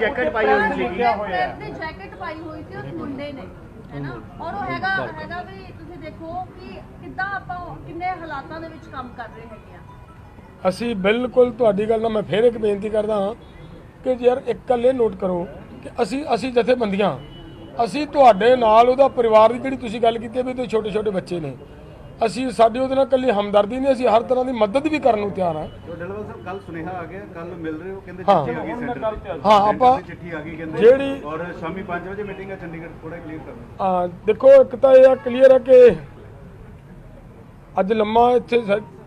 Jacket ਪਾਈ ਹੋਈ ਸੀ ਦੀ jacket ਪਾਈ ਹੋਈ ਸੀ ਉਸ ਮੁੰਡੇ ਨੇ ਹੈਨਾ ਔਰ ਉਹ ਹੈਗਾ ਹੈਗਾ ਵੀ ਤੁਸੀਂ ਦੇਖੋ ਕਿ ਕਿੱਦਾਂ ਆਪਾਂ ਕਿੰਨੇ ਹਾਲਾਤਾਂ ਦੇ ਵਿੱਚ ਕੰਮ ਕਰ ਰਹੇ ਹੈਗੇ ਆ। ਅਸੀਂ ਬਿਲਕੁਲ ਤੁਹਾਡੀ ਗੱਲ ਨਾਲ ਮੈਂ ਫੇਰ ਇੱਕ ਬੇਨਤੀ ਕਰਦਾ ਹਾਂ ਕਿ ਯਾਰ ਇੱਕ ਗੱਲ ਇਹ ਨੋਟ ਕਰੋ ਕਿ ਅਸੀਂ ਅਸੀਂ ਜਥੇਬੰਦੀਆਂ ਅਸੀਂ ਤੁਹਾਡੇ ਨਾਲ ਉਹਦਾ ਪਰਿਵਾਰ ਦੀ ਜਿਹੜੀ ਤੁਸੀਂ ਗੱਲ ਕੀਤੀ ਵੀ ਉਹਦੇ ਛੋਟੇ ਛੋਟੇ ਬੱਚੇ ਨੇ। ਅਸੀਂ ਸਾਡੀ ਉਹਦੇ ਨਾਲ ਕੱਲੀ ਹਮਦਰਦੀ ਨਹੀਂ ਅਸੀਂ ਹਰ ਤਰ੍ਹਾਂ ਦੀ ਮਦਦ ਵੀ ਕਰਨ ਨੂੰ ਤਿਆਰ ਹਾਂ। ਤੋ ਡਲਵਲ ਸਾਹਿਬ ਕੱਲ ਸੁਨੇਹਾ ਆ ਗਿਆ ਕੱਲ ਮਿਲ ਰਹੇ ਹੋ ਕਹਿੰਦੇ ਹਾਂ। ਚਿੱਠੀ ਆ ਗਈ ਸੈਂਟਰ ਦੀ। ਹਾਂ ਆਪਾਂ ਸੈਂਟਰ ਦੀ ਚਿੱਠੀ ਆ ਗਈ ਕਹਿੰਦੇ। ਜਿਹੜੀ- ਔਰ ਸ਼ਾਮੀ 5 ਵਜੇ ਮੀਟਿੰਗ ਹੈ ਚੰਡੀਗੜ੍ਹ ਥੋੜਾ ਕਲੀਅਰ ਕਰਨਾ। ਆ ਦੇਖੋ ਇੱਕ ਤਾਂ ਇਹ ਆ ਕਲੀਅਰ ਹੈ ਕਿ ਅੱਜ ਲੰਮਾ ਇੱਥੇ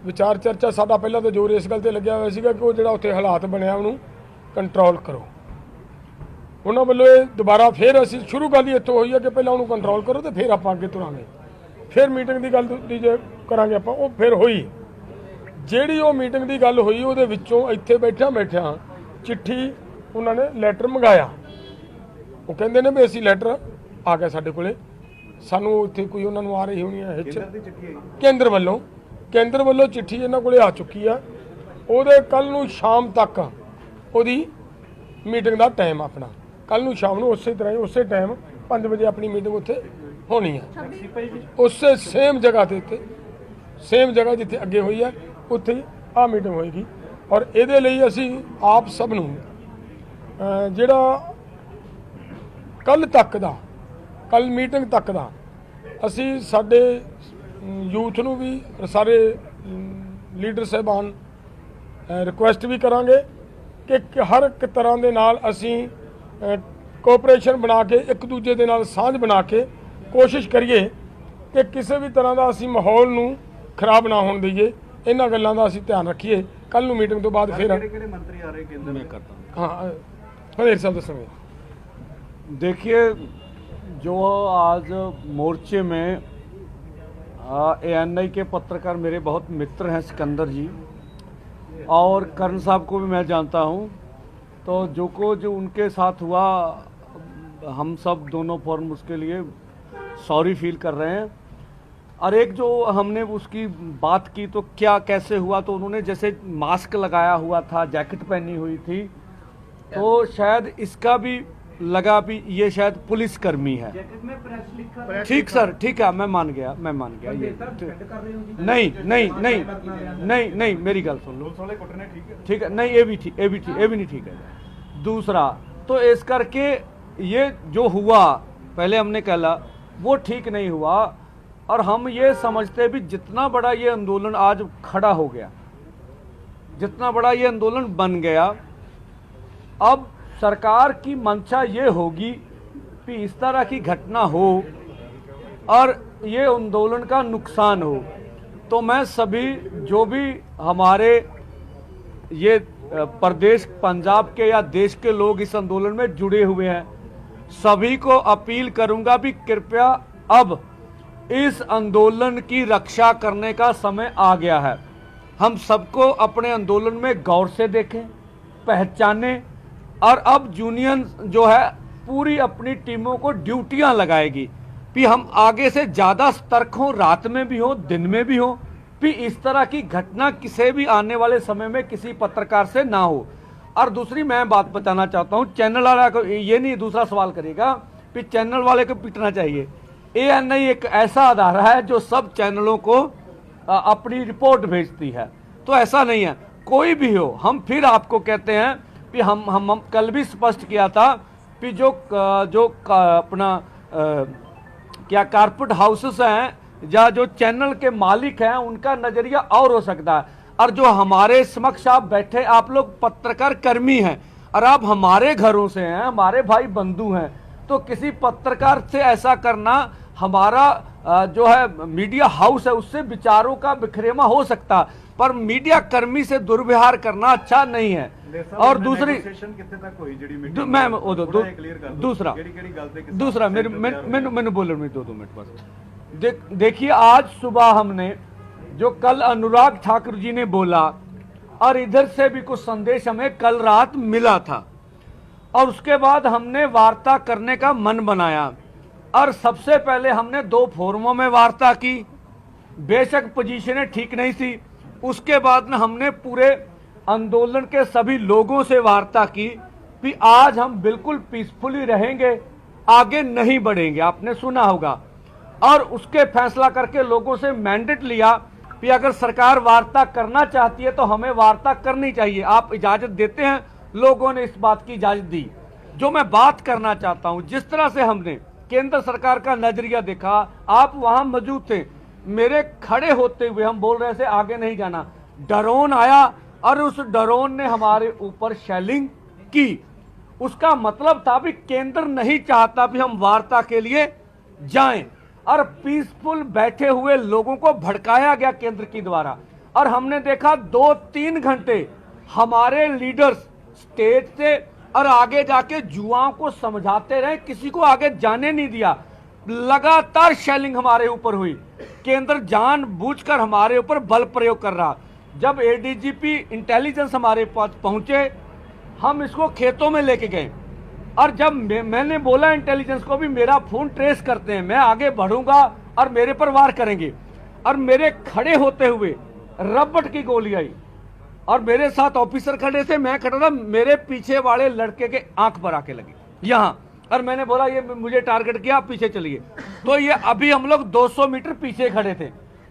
ਵਿਚਾਰ ਚਰਚਾ ਸਾਡਾ ਪਹਿਲਾਂ ਤਾਂ ਜ਼ੋਰ ਇਸ ਗੱਲ ਤੇ ਲੱਗਿਆ ਹੋਇਆ ਸੀਗਾ ਕਿ ਉਹ ਜਿਹੜਾ ਉੱਥੇ ਹਾਲਾਤ ਬਣਿਆ ਉਹਨੂੰ ਕੰਟਰੋਲ ਕਰੋ। ਉਹਨਾਂ ਵੱਲੋਂ ਇਹ ਦੁਬਾਰਾ ਫੇਰ ਅਸੀਂ ਸ਼ੁਰੂ ਗੱਲ ਹੀ ਇੱਥੋਂ ਹੋਈ ਹੈ ਕਿ ਪਹਿਲਾਂ ਉਹਨੂੰ ਕੰਟਰੋਲ ਕਰੋ ਤੇ ਫਿਰ ਆਪਾਂ ਅੱਗੇ ਤੁਰਾਂਗੇ। ਫਿਰ ਮੀਟਿੰਗ ਦੀ ਗੱਲ ਦੂਜੀ ਜੇ ਕਰਾਂਗੇ ਆਪਾਂ ਉਹ ਫਿਰ ਹੋਈ। ਜਿਹੜੀ ਉਹ ਮੀਟਿੰਗ ਦੀ ਗੱਲ ਹੋਈ ਉਹਦੇ ਵਿੱਚੋਂ ਇੱਥੇ ਬੈਠਿਆਂ ਬੈਠਿਆਂ ਚਿੱਠੀ ਉਹਨਾਂ ਨੇ ਲੈਟਰ ਮੰਗਾਇਆ। ਉਹ ਕਹਿੰਦੇ ਨੇ ਵੀ ਅਸੀਂ ਲੈਟਰ ਆ ਗਿਆ ਸਾਡੇ ਕੋਲੇ। ਸਾਨੂੰ ਇੱਥੇ ਕੋਈ ਉਹਨਾਂ ਨੂੰ ਆ ਰਹੀ ਹੋਣੀ ਹੈ ਹਿੱਚ ਕੇਂਦਰ ਦੀ ਵੱਲੋਂ। ਕੇਂਦਰ ਵੱਲੋਂ ਚਿੱਠੀ ਇਹਨਾਂ ਕੋਲੇ ਆ ਚੁੱਕੀ ਆ ਉਹਦੇ ਕੱਲ ਨੂੰ ਸ਼ਾਮ ਤੱਕ ਉਹਦੀ ਮੀਟਿੰਗ ਦਾ ਟਾਈਮ ਆਪਣਾ। ਕੱਲ ਨੂੰ ਸ਼ਾਮ ਨੂੰ ਉਸੇ ਤਰ੍ਹਾਂ ਹੀ ਉਸੇ ਟਾਈਮ 5 ਵਜੇ ਆਪਣੀ ਮੀਟਿੰਗ ਉੱਥੇ ਹੋਣੀ ਆ। ਉਸੇ ਸੇਮ ਜਗ੍ਹਾ ਤੇ ਉੱਤੇ ਸੇਮ ਜਗ੍ਹਾ ਜਿੱਥੇ ਅੱਗੇ ਹੋਈ ਹੈ ਉੱਥੇ ਆ ਮੀਟਿੰਗ ਹੋਏਗੀ। ਔਰ ਇਹਦੇ ਲਈ ਅਸੀਂ ਆਪ ਸਭ ਨੂੰ ਜਿਹੜਾ ਕੱਲ ਤੱਕ ਦਾ ਕੱਲ ਮੀਟਿੰਗ ਤੱਕ ਦਾ, ਅਸੀਂ ਸਾਡੇ ਯੂਥ ਨੂੰ ਵੀ, ਸਾਰੇ ਲੀਡਰ ਸਾਹਿਬਾਨ ਰਿਕੁਐਸਟ ਵੀ ਕਰਾਂਗੇ ਕਿ ਕਿ ਹਰ ਇੱਕ ਤਰ੍ਹਾਂ ਦੇ ਨਾਲ ਅਸੀਂ ਕੋਆਪਰੇਸ਼ਨ ਬਣਾ ਕੇ ਇੱਕ ਦੂਜੇ ਦੇ ਨਾਲ ਸਾਂਝ ਬਣਾ ਕੇ ਕੋਸ਼ਿਸ਼ ਕਰੀਏ ਕਿ ਕਿਸੇ ਵੀ ਤਰ੍ਹਾਂ ਦਾ ਅਸੀਂ ਮਾਹੌਲ ਨੂੰ ਖਰਾਬ ਨਾ ਹੋਣ ਦਈਏ ਇਹਨਾਂ ਗੱਲਾਂ ਦਾ ਅਸੀਂ ਧਿਆਨ ਰੱਖੀਏ ਕੱਲ ਨੂੰ ਮੀਟਿੰਗ ਤੋਂ ਬਾਅਦ ਫਿਰ ਕਿਹੜੇ ਕਿਹੜੇ ਮੰਤਰੀ ਆ ਰਹੇ ਕੇਂਦਰ ਦੇ ਹਾਂ ਹਨੇਰ ਸਾਹਿਬ ਦੱਸਣਗੇ देखिए जो आज मोर्चे में एएनआई के पत्रकार मेरे बहुत मित्र हैं सिकंदर जी और कर्ण साहब को भी मैं जानता हूं तो जो को जो उनके साथ हुआ हम सब दोनों फॉर्म उसके लिए सॉरी फील कर रहे हैं। और एक जो हमने उसकी बात की तो क्या कैसे हुआ तो उन्होंने जैसे मास्क लगाया हुआ था जैकेट पहनी हुई थी तो शायद इसका भी लगा भी ये शायद पुलिस कर्मी है ठीक सर ठीक है मैं मान गया मैं मान गया ये। नहीं? नहीं नहीं नहीं नहीं मेरी गल सुन लो। ठीक है। नहीं ये भी ठीक ये भी ठीक ये भी नहीं ठीक है। दूसरा तो इस करके ये जो हुआ पहले हमने कहला वो ठीक नहीं हुआ। और हम ये समझते भी जितना बड़ा ये आंदोलन आज खड़ा हो गया, जितना बड़ा ये आंदोलन बन गया, अब सरकार की मंशा ये होगी कि इस तरह की घटना हो और ये आंदोलन का नुकसान हो। तो मैं सभी, जो भी हमारे ये प्रदेश, पंजाब के या देश के लोग इस आंदोलन में जुड़े हुए हैं सभी को अपील करूँगा भी कृपया अब इस आंदोलन की रक्षा करने का समय आ गया है। हम सबको अपने आंदोलन में गौर से देखें, पहचानें और अब यूनियन जो है पूरी अपनी टीमों को ड्यूटियाँ लगाएगी कि हम आगे से ज़्यादा सतर्क हों, रात में भी हो, दिन में भी हो, कि इस तरह की घटना किसी भी आने वाले समय में किसी पत्रकार से ना हो। और दूसरी मैं बात बताना चाहता हूँ चैनल वाला को ये नहीं दूसरा सवाल करेगा कि चैनल वाले को पीटना चाहिए। ए एन आई एक ऐसा आधार है जो सब चैनलों को अपनी रिपोर्ट भेजती है। तो ऐसा नहीं है। कोई भी हो हम फिर आपको कहते हैं कि हम हम, हम कल भी स्पष्ट किया था कि जो जो अपना क्या कारपेट हाउसेस हैं या जो चैनल के मालिक हैं उनका नज़रिया और हो सकता है। और जो हमारे समक्ष आप बैठे आप लोग पत्रकार कर्मी हैं और आप हमारे घरों से हैं हमारे भाई बंधु हैं तो किसी पत्रकार से ऐसा करना हमारा जो है मीडिया हाउस है उससे विचारों का बिखरेमा हो सकता पर मीडिया कर्मी से दुर्व्यवहार करना अच्छा नहीं है। और दूसरी मैम दूसरा दूसरा मेरे मैंने बोलो दो दो मिनट बस। देखिए आज सुबह हमने जो कल अनुराग ठाकुर जी ने बोला, और इधर से भी कुछ संदेश हमें कल रात मिला था। और उसके बाद हमने वार्ता करने का मन बनाया। और सबसे पहले हमने दो फोरमों में वार्ता की। बेशक पोजीशनें ठीक नहीं थी। उसके बाद में हमने पूरे आंदोलन के सभी लोगों से वार्ता की कि आज हम बिल्कुल पीसफुली रहेंगे, आगे नहीं बढ़ेंगे। आपने सुना होगा। और उसके फैसला करके लोगों से मैंडेट लिया कि अगर सरकार वार्ता करना चाहती है तो हमें वार्ता करनी चाहिए। आप इजाज़त देते हैं, लोगों ने इस बात की इजाज़त दी। जो मैं बात करना चाहता हूँ, जिस तरह से हमने केंद्र सरकार का नज़रिया देखा, आप वहाँ मौजूद थे। मेरे खड़े होते हुए हम बोल रहे थे, आगे नहीं जाना। ड्रोन आया, और उस ड्रोन ने हमारे ऊपर शेलिंग की। उसका मतलब था भी केंद्र नहीं चाहता भी हम वार्ता के लिए जाएँ। और पीसफुल बैठे हुए लोगों को भड़काया गया केंद्र की द्वारा। और हमने देखा दो तीन घंटे हमारे लीडर्स स्टेज से और आगे जाके जुआओं को समझाते रहे, किसी को आगे जाने नहीं दिया। लगातार शेलिंग हमारे ऊपर हुई। केंद्र जानबूझकर हमारे ऊपर बल प्रयोग कर रहा। जब एडीजीपी इंटेलिजेंस हमारे पास पहुँचे, हम इसको खेतों में लेके गए। और जब मैंने बोला इंटेलिजेंस को भी मेरा फ़ोन ट्रेस करते हैं, मैं आगे बढ़ूँगा और मेरे पर वार करेंगे। और मेरे खड़े होते हुए रबट की गोली आई और मेरे साथ ऑफिसर खड़े थे, मैं खड़ा था, मेरे पीछे वाले लड़के के आँख पर आके लगी। यहाँ, और मैंने बोला, ये मुझे टारगेट किया, आप पीछे चलिए। तो ये अभी हम लोग 200 मीटर पीछे खड़े थे।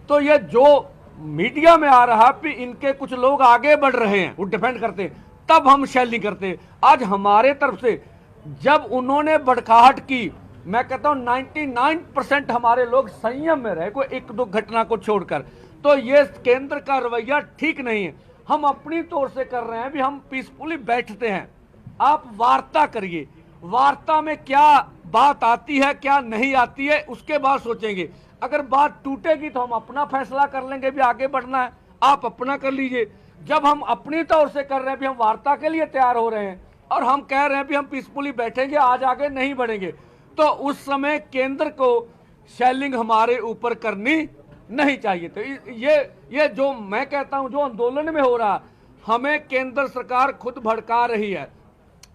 तो ये जो मीडिया में आ रहा कि इनके कुछ लोग आगे बढ़ रहे हैं, वो डिफेंड करते तब हम शेलिंग करते आज हमारे तरफ़ से जब उन्होंने बड़काहट की, मैं कहता हूँ 99 परसेंट हमारे लोग संयम में रहे कोई एक दो घटना को छोड़कर। तो ये केंद्र का रवैया ठीक नहीं है। हम अपनी तौर से कर रहे हैं भी हम पीसफुली बैठते हैं। आप वार्ता करिए। वार्ता में क्या बात आती है, क्या नहीं आती है, उसके बाद सोचेंगे। अगर बात टूटेगी तो हम अपना फैसला कर लेंगे भी आगे बढ़ना है। आप अपना कर लीजिए। जब हम अपनी तौर से कर रहे हैं भी हम वार्ता के लिए तैयार हो रहे हैं। और हम कह रहे हैं भी हम पीसफुली बैठेंगे, आज आगे नहीं बढ़ेंगे। तो उस समय केंद्र को शेलिंग हमारे ऊपर करनी नहीं चाहिए तो ये ये जो मैं कहता हूँ, जो आंदोलन में हो रहा, हमें केंद्र सरकार खुद भड़का रही है।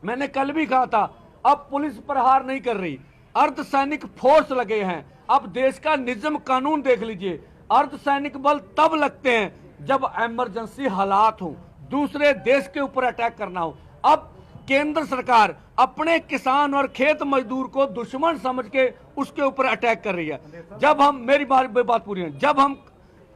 मैंने कल भी कहा था, अब पुलिस प्रहार नहीं कर रही। अर्धसैनिक फोर्स लगे हैं। अब देश का निजम कानून देख लीजिए। अर्धसैनिक बल तब लगते हैं जब इमरजेंसी हालात हो। दूसरे देश के ऊपर अटैक करना हो। अब केंद्र सरकार अपने किसान और खेत मजदूर को दुश्मन समझ के उसके ऊपर अटैक कर रही है। जब हम, मेरी बात बात पूरी है। जब हम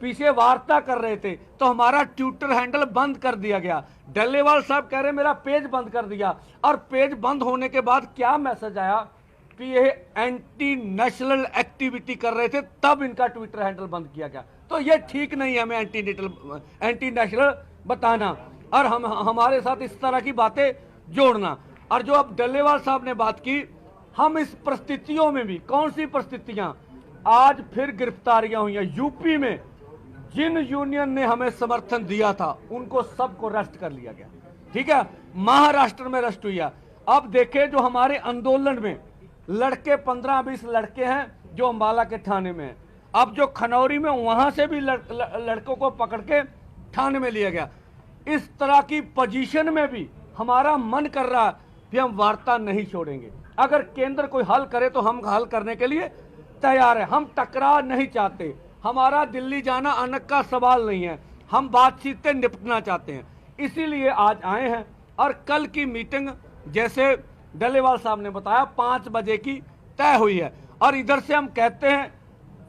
पीछे वार्ता कर रहे थे तो हमारा ट्विटर हैंडल बंद कर दिया गया। डल्लेवाल साहब कह रहे, मेरा पेज बंद कर दिया। और पेज बंद होने के बाद क्या मैसेज आया कि ये एंटी नेशनल एक्टिविटी कर रहे थे, तब इनका ट्विटर हैंडल बंद किया गया। तो ये ठीक नहीं है हमें एंटी नेशनल एंटी नेशनल बताना। और हम, हमारे साथ इस तरह की बातें जोड़ना। और जो अब डल्लेवाल साहब ने बात की हम इस परिस्थितियों में भी कौन सी परिस्थितियाँ? आज फिर गिरफ्तारियाँ हुई हैं। यूपी में जिन यूनियन ने हमें समर्थन दिया था उनको सबको अरेस्ट कर लिया गया। ठीक है? महाराष्ट्र में अरेस्ट हुई है। अब देखे जो हमारे आंदोलन में लड़के पंद्रह बीस लड़के हैं जो अम्बाला के थाने में अब जो खनौरी में वहाँ से भी लड़, लड़कों को पकड़ के थाने में लिया गया। इस तरह की पोजीशन में भी हमारा मन कर रहा कि हम वार्ता नहीं छोड़ेंगे। अगर केंद्र कोई हल करे तो हम हल करने के लिए तैयार है। हम टकराव नहीं चाहते। हमारा दिल्ली जाना अनक का सवाल नहीं है। हम बातचीत से निपटना चाहते हैं। इसीलिए आज आए हैं और कल की मीटिंग, जैसे डलेवाल साहब ने बताया, पाँच बजे की तय हुई है। और इधर से हम कहते हैं,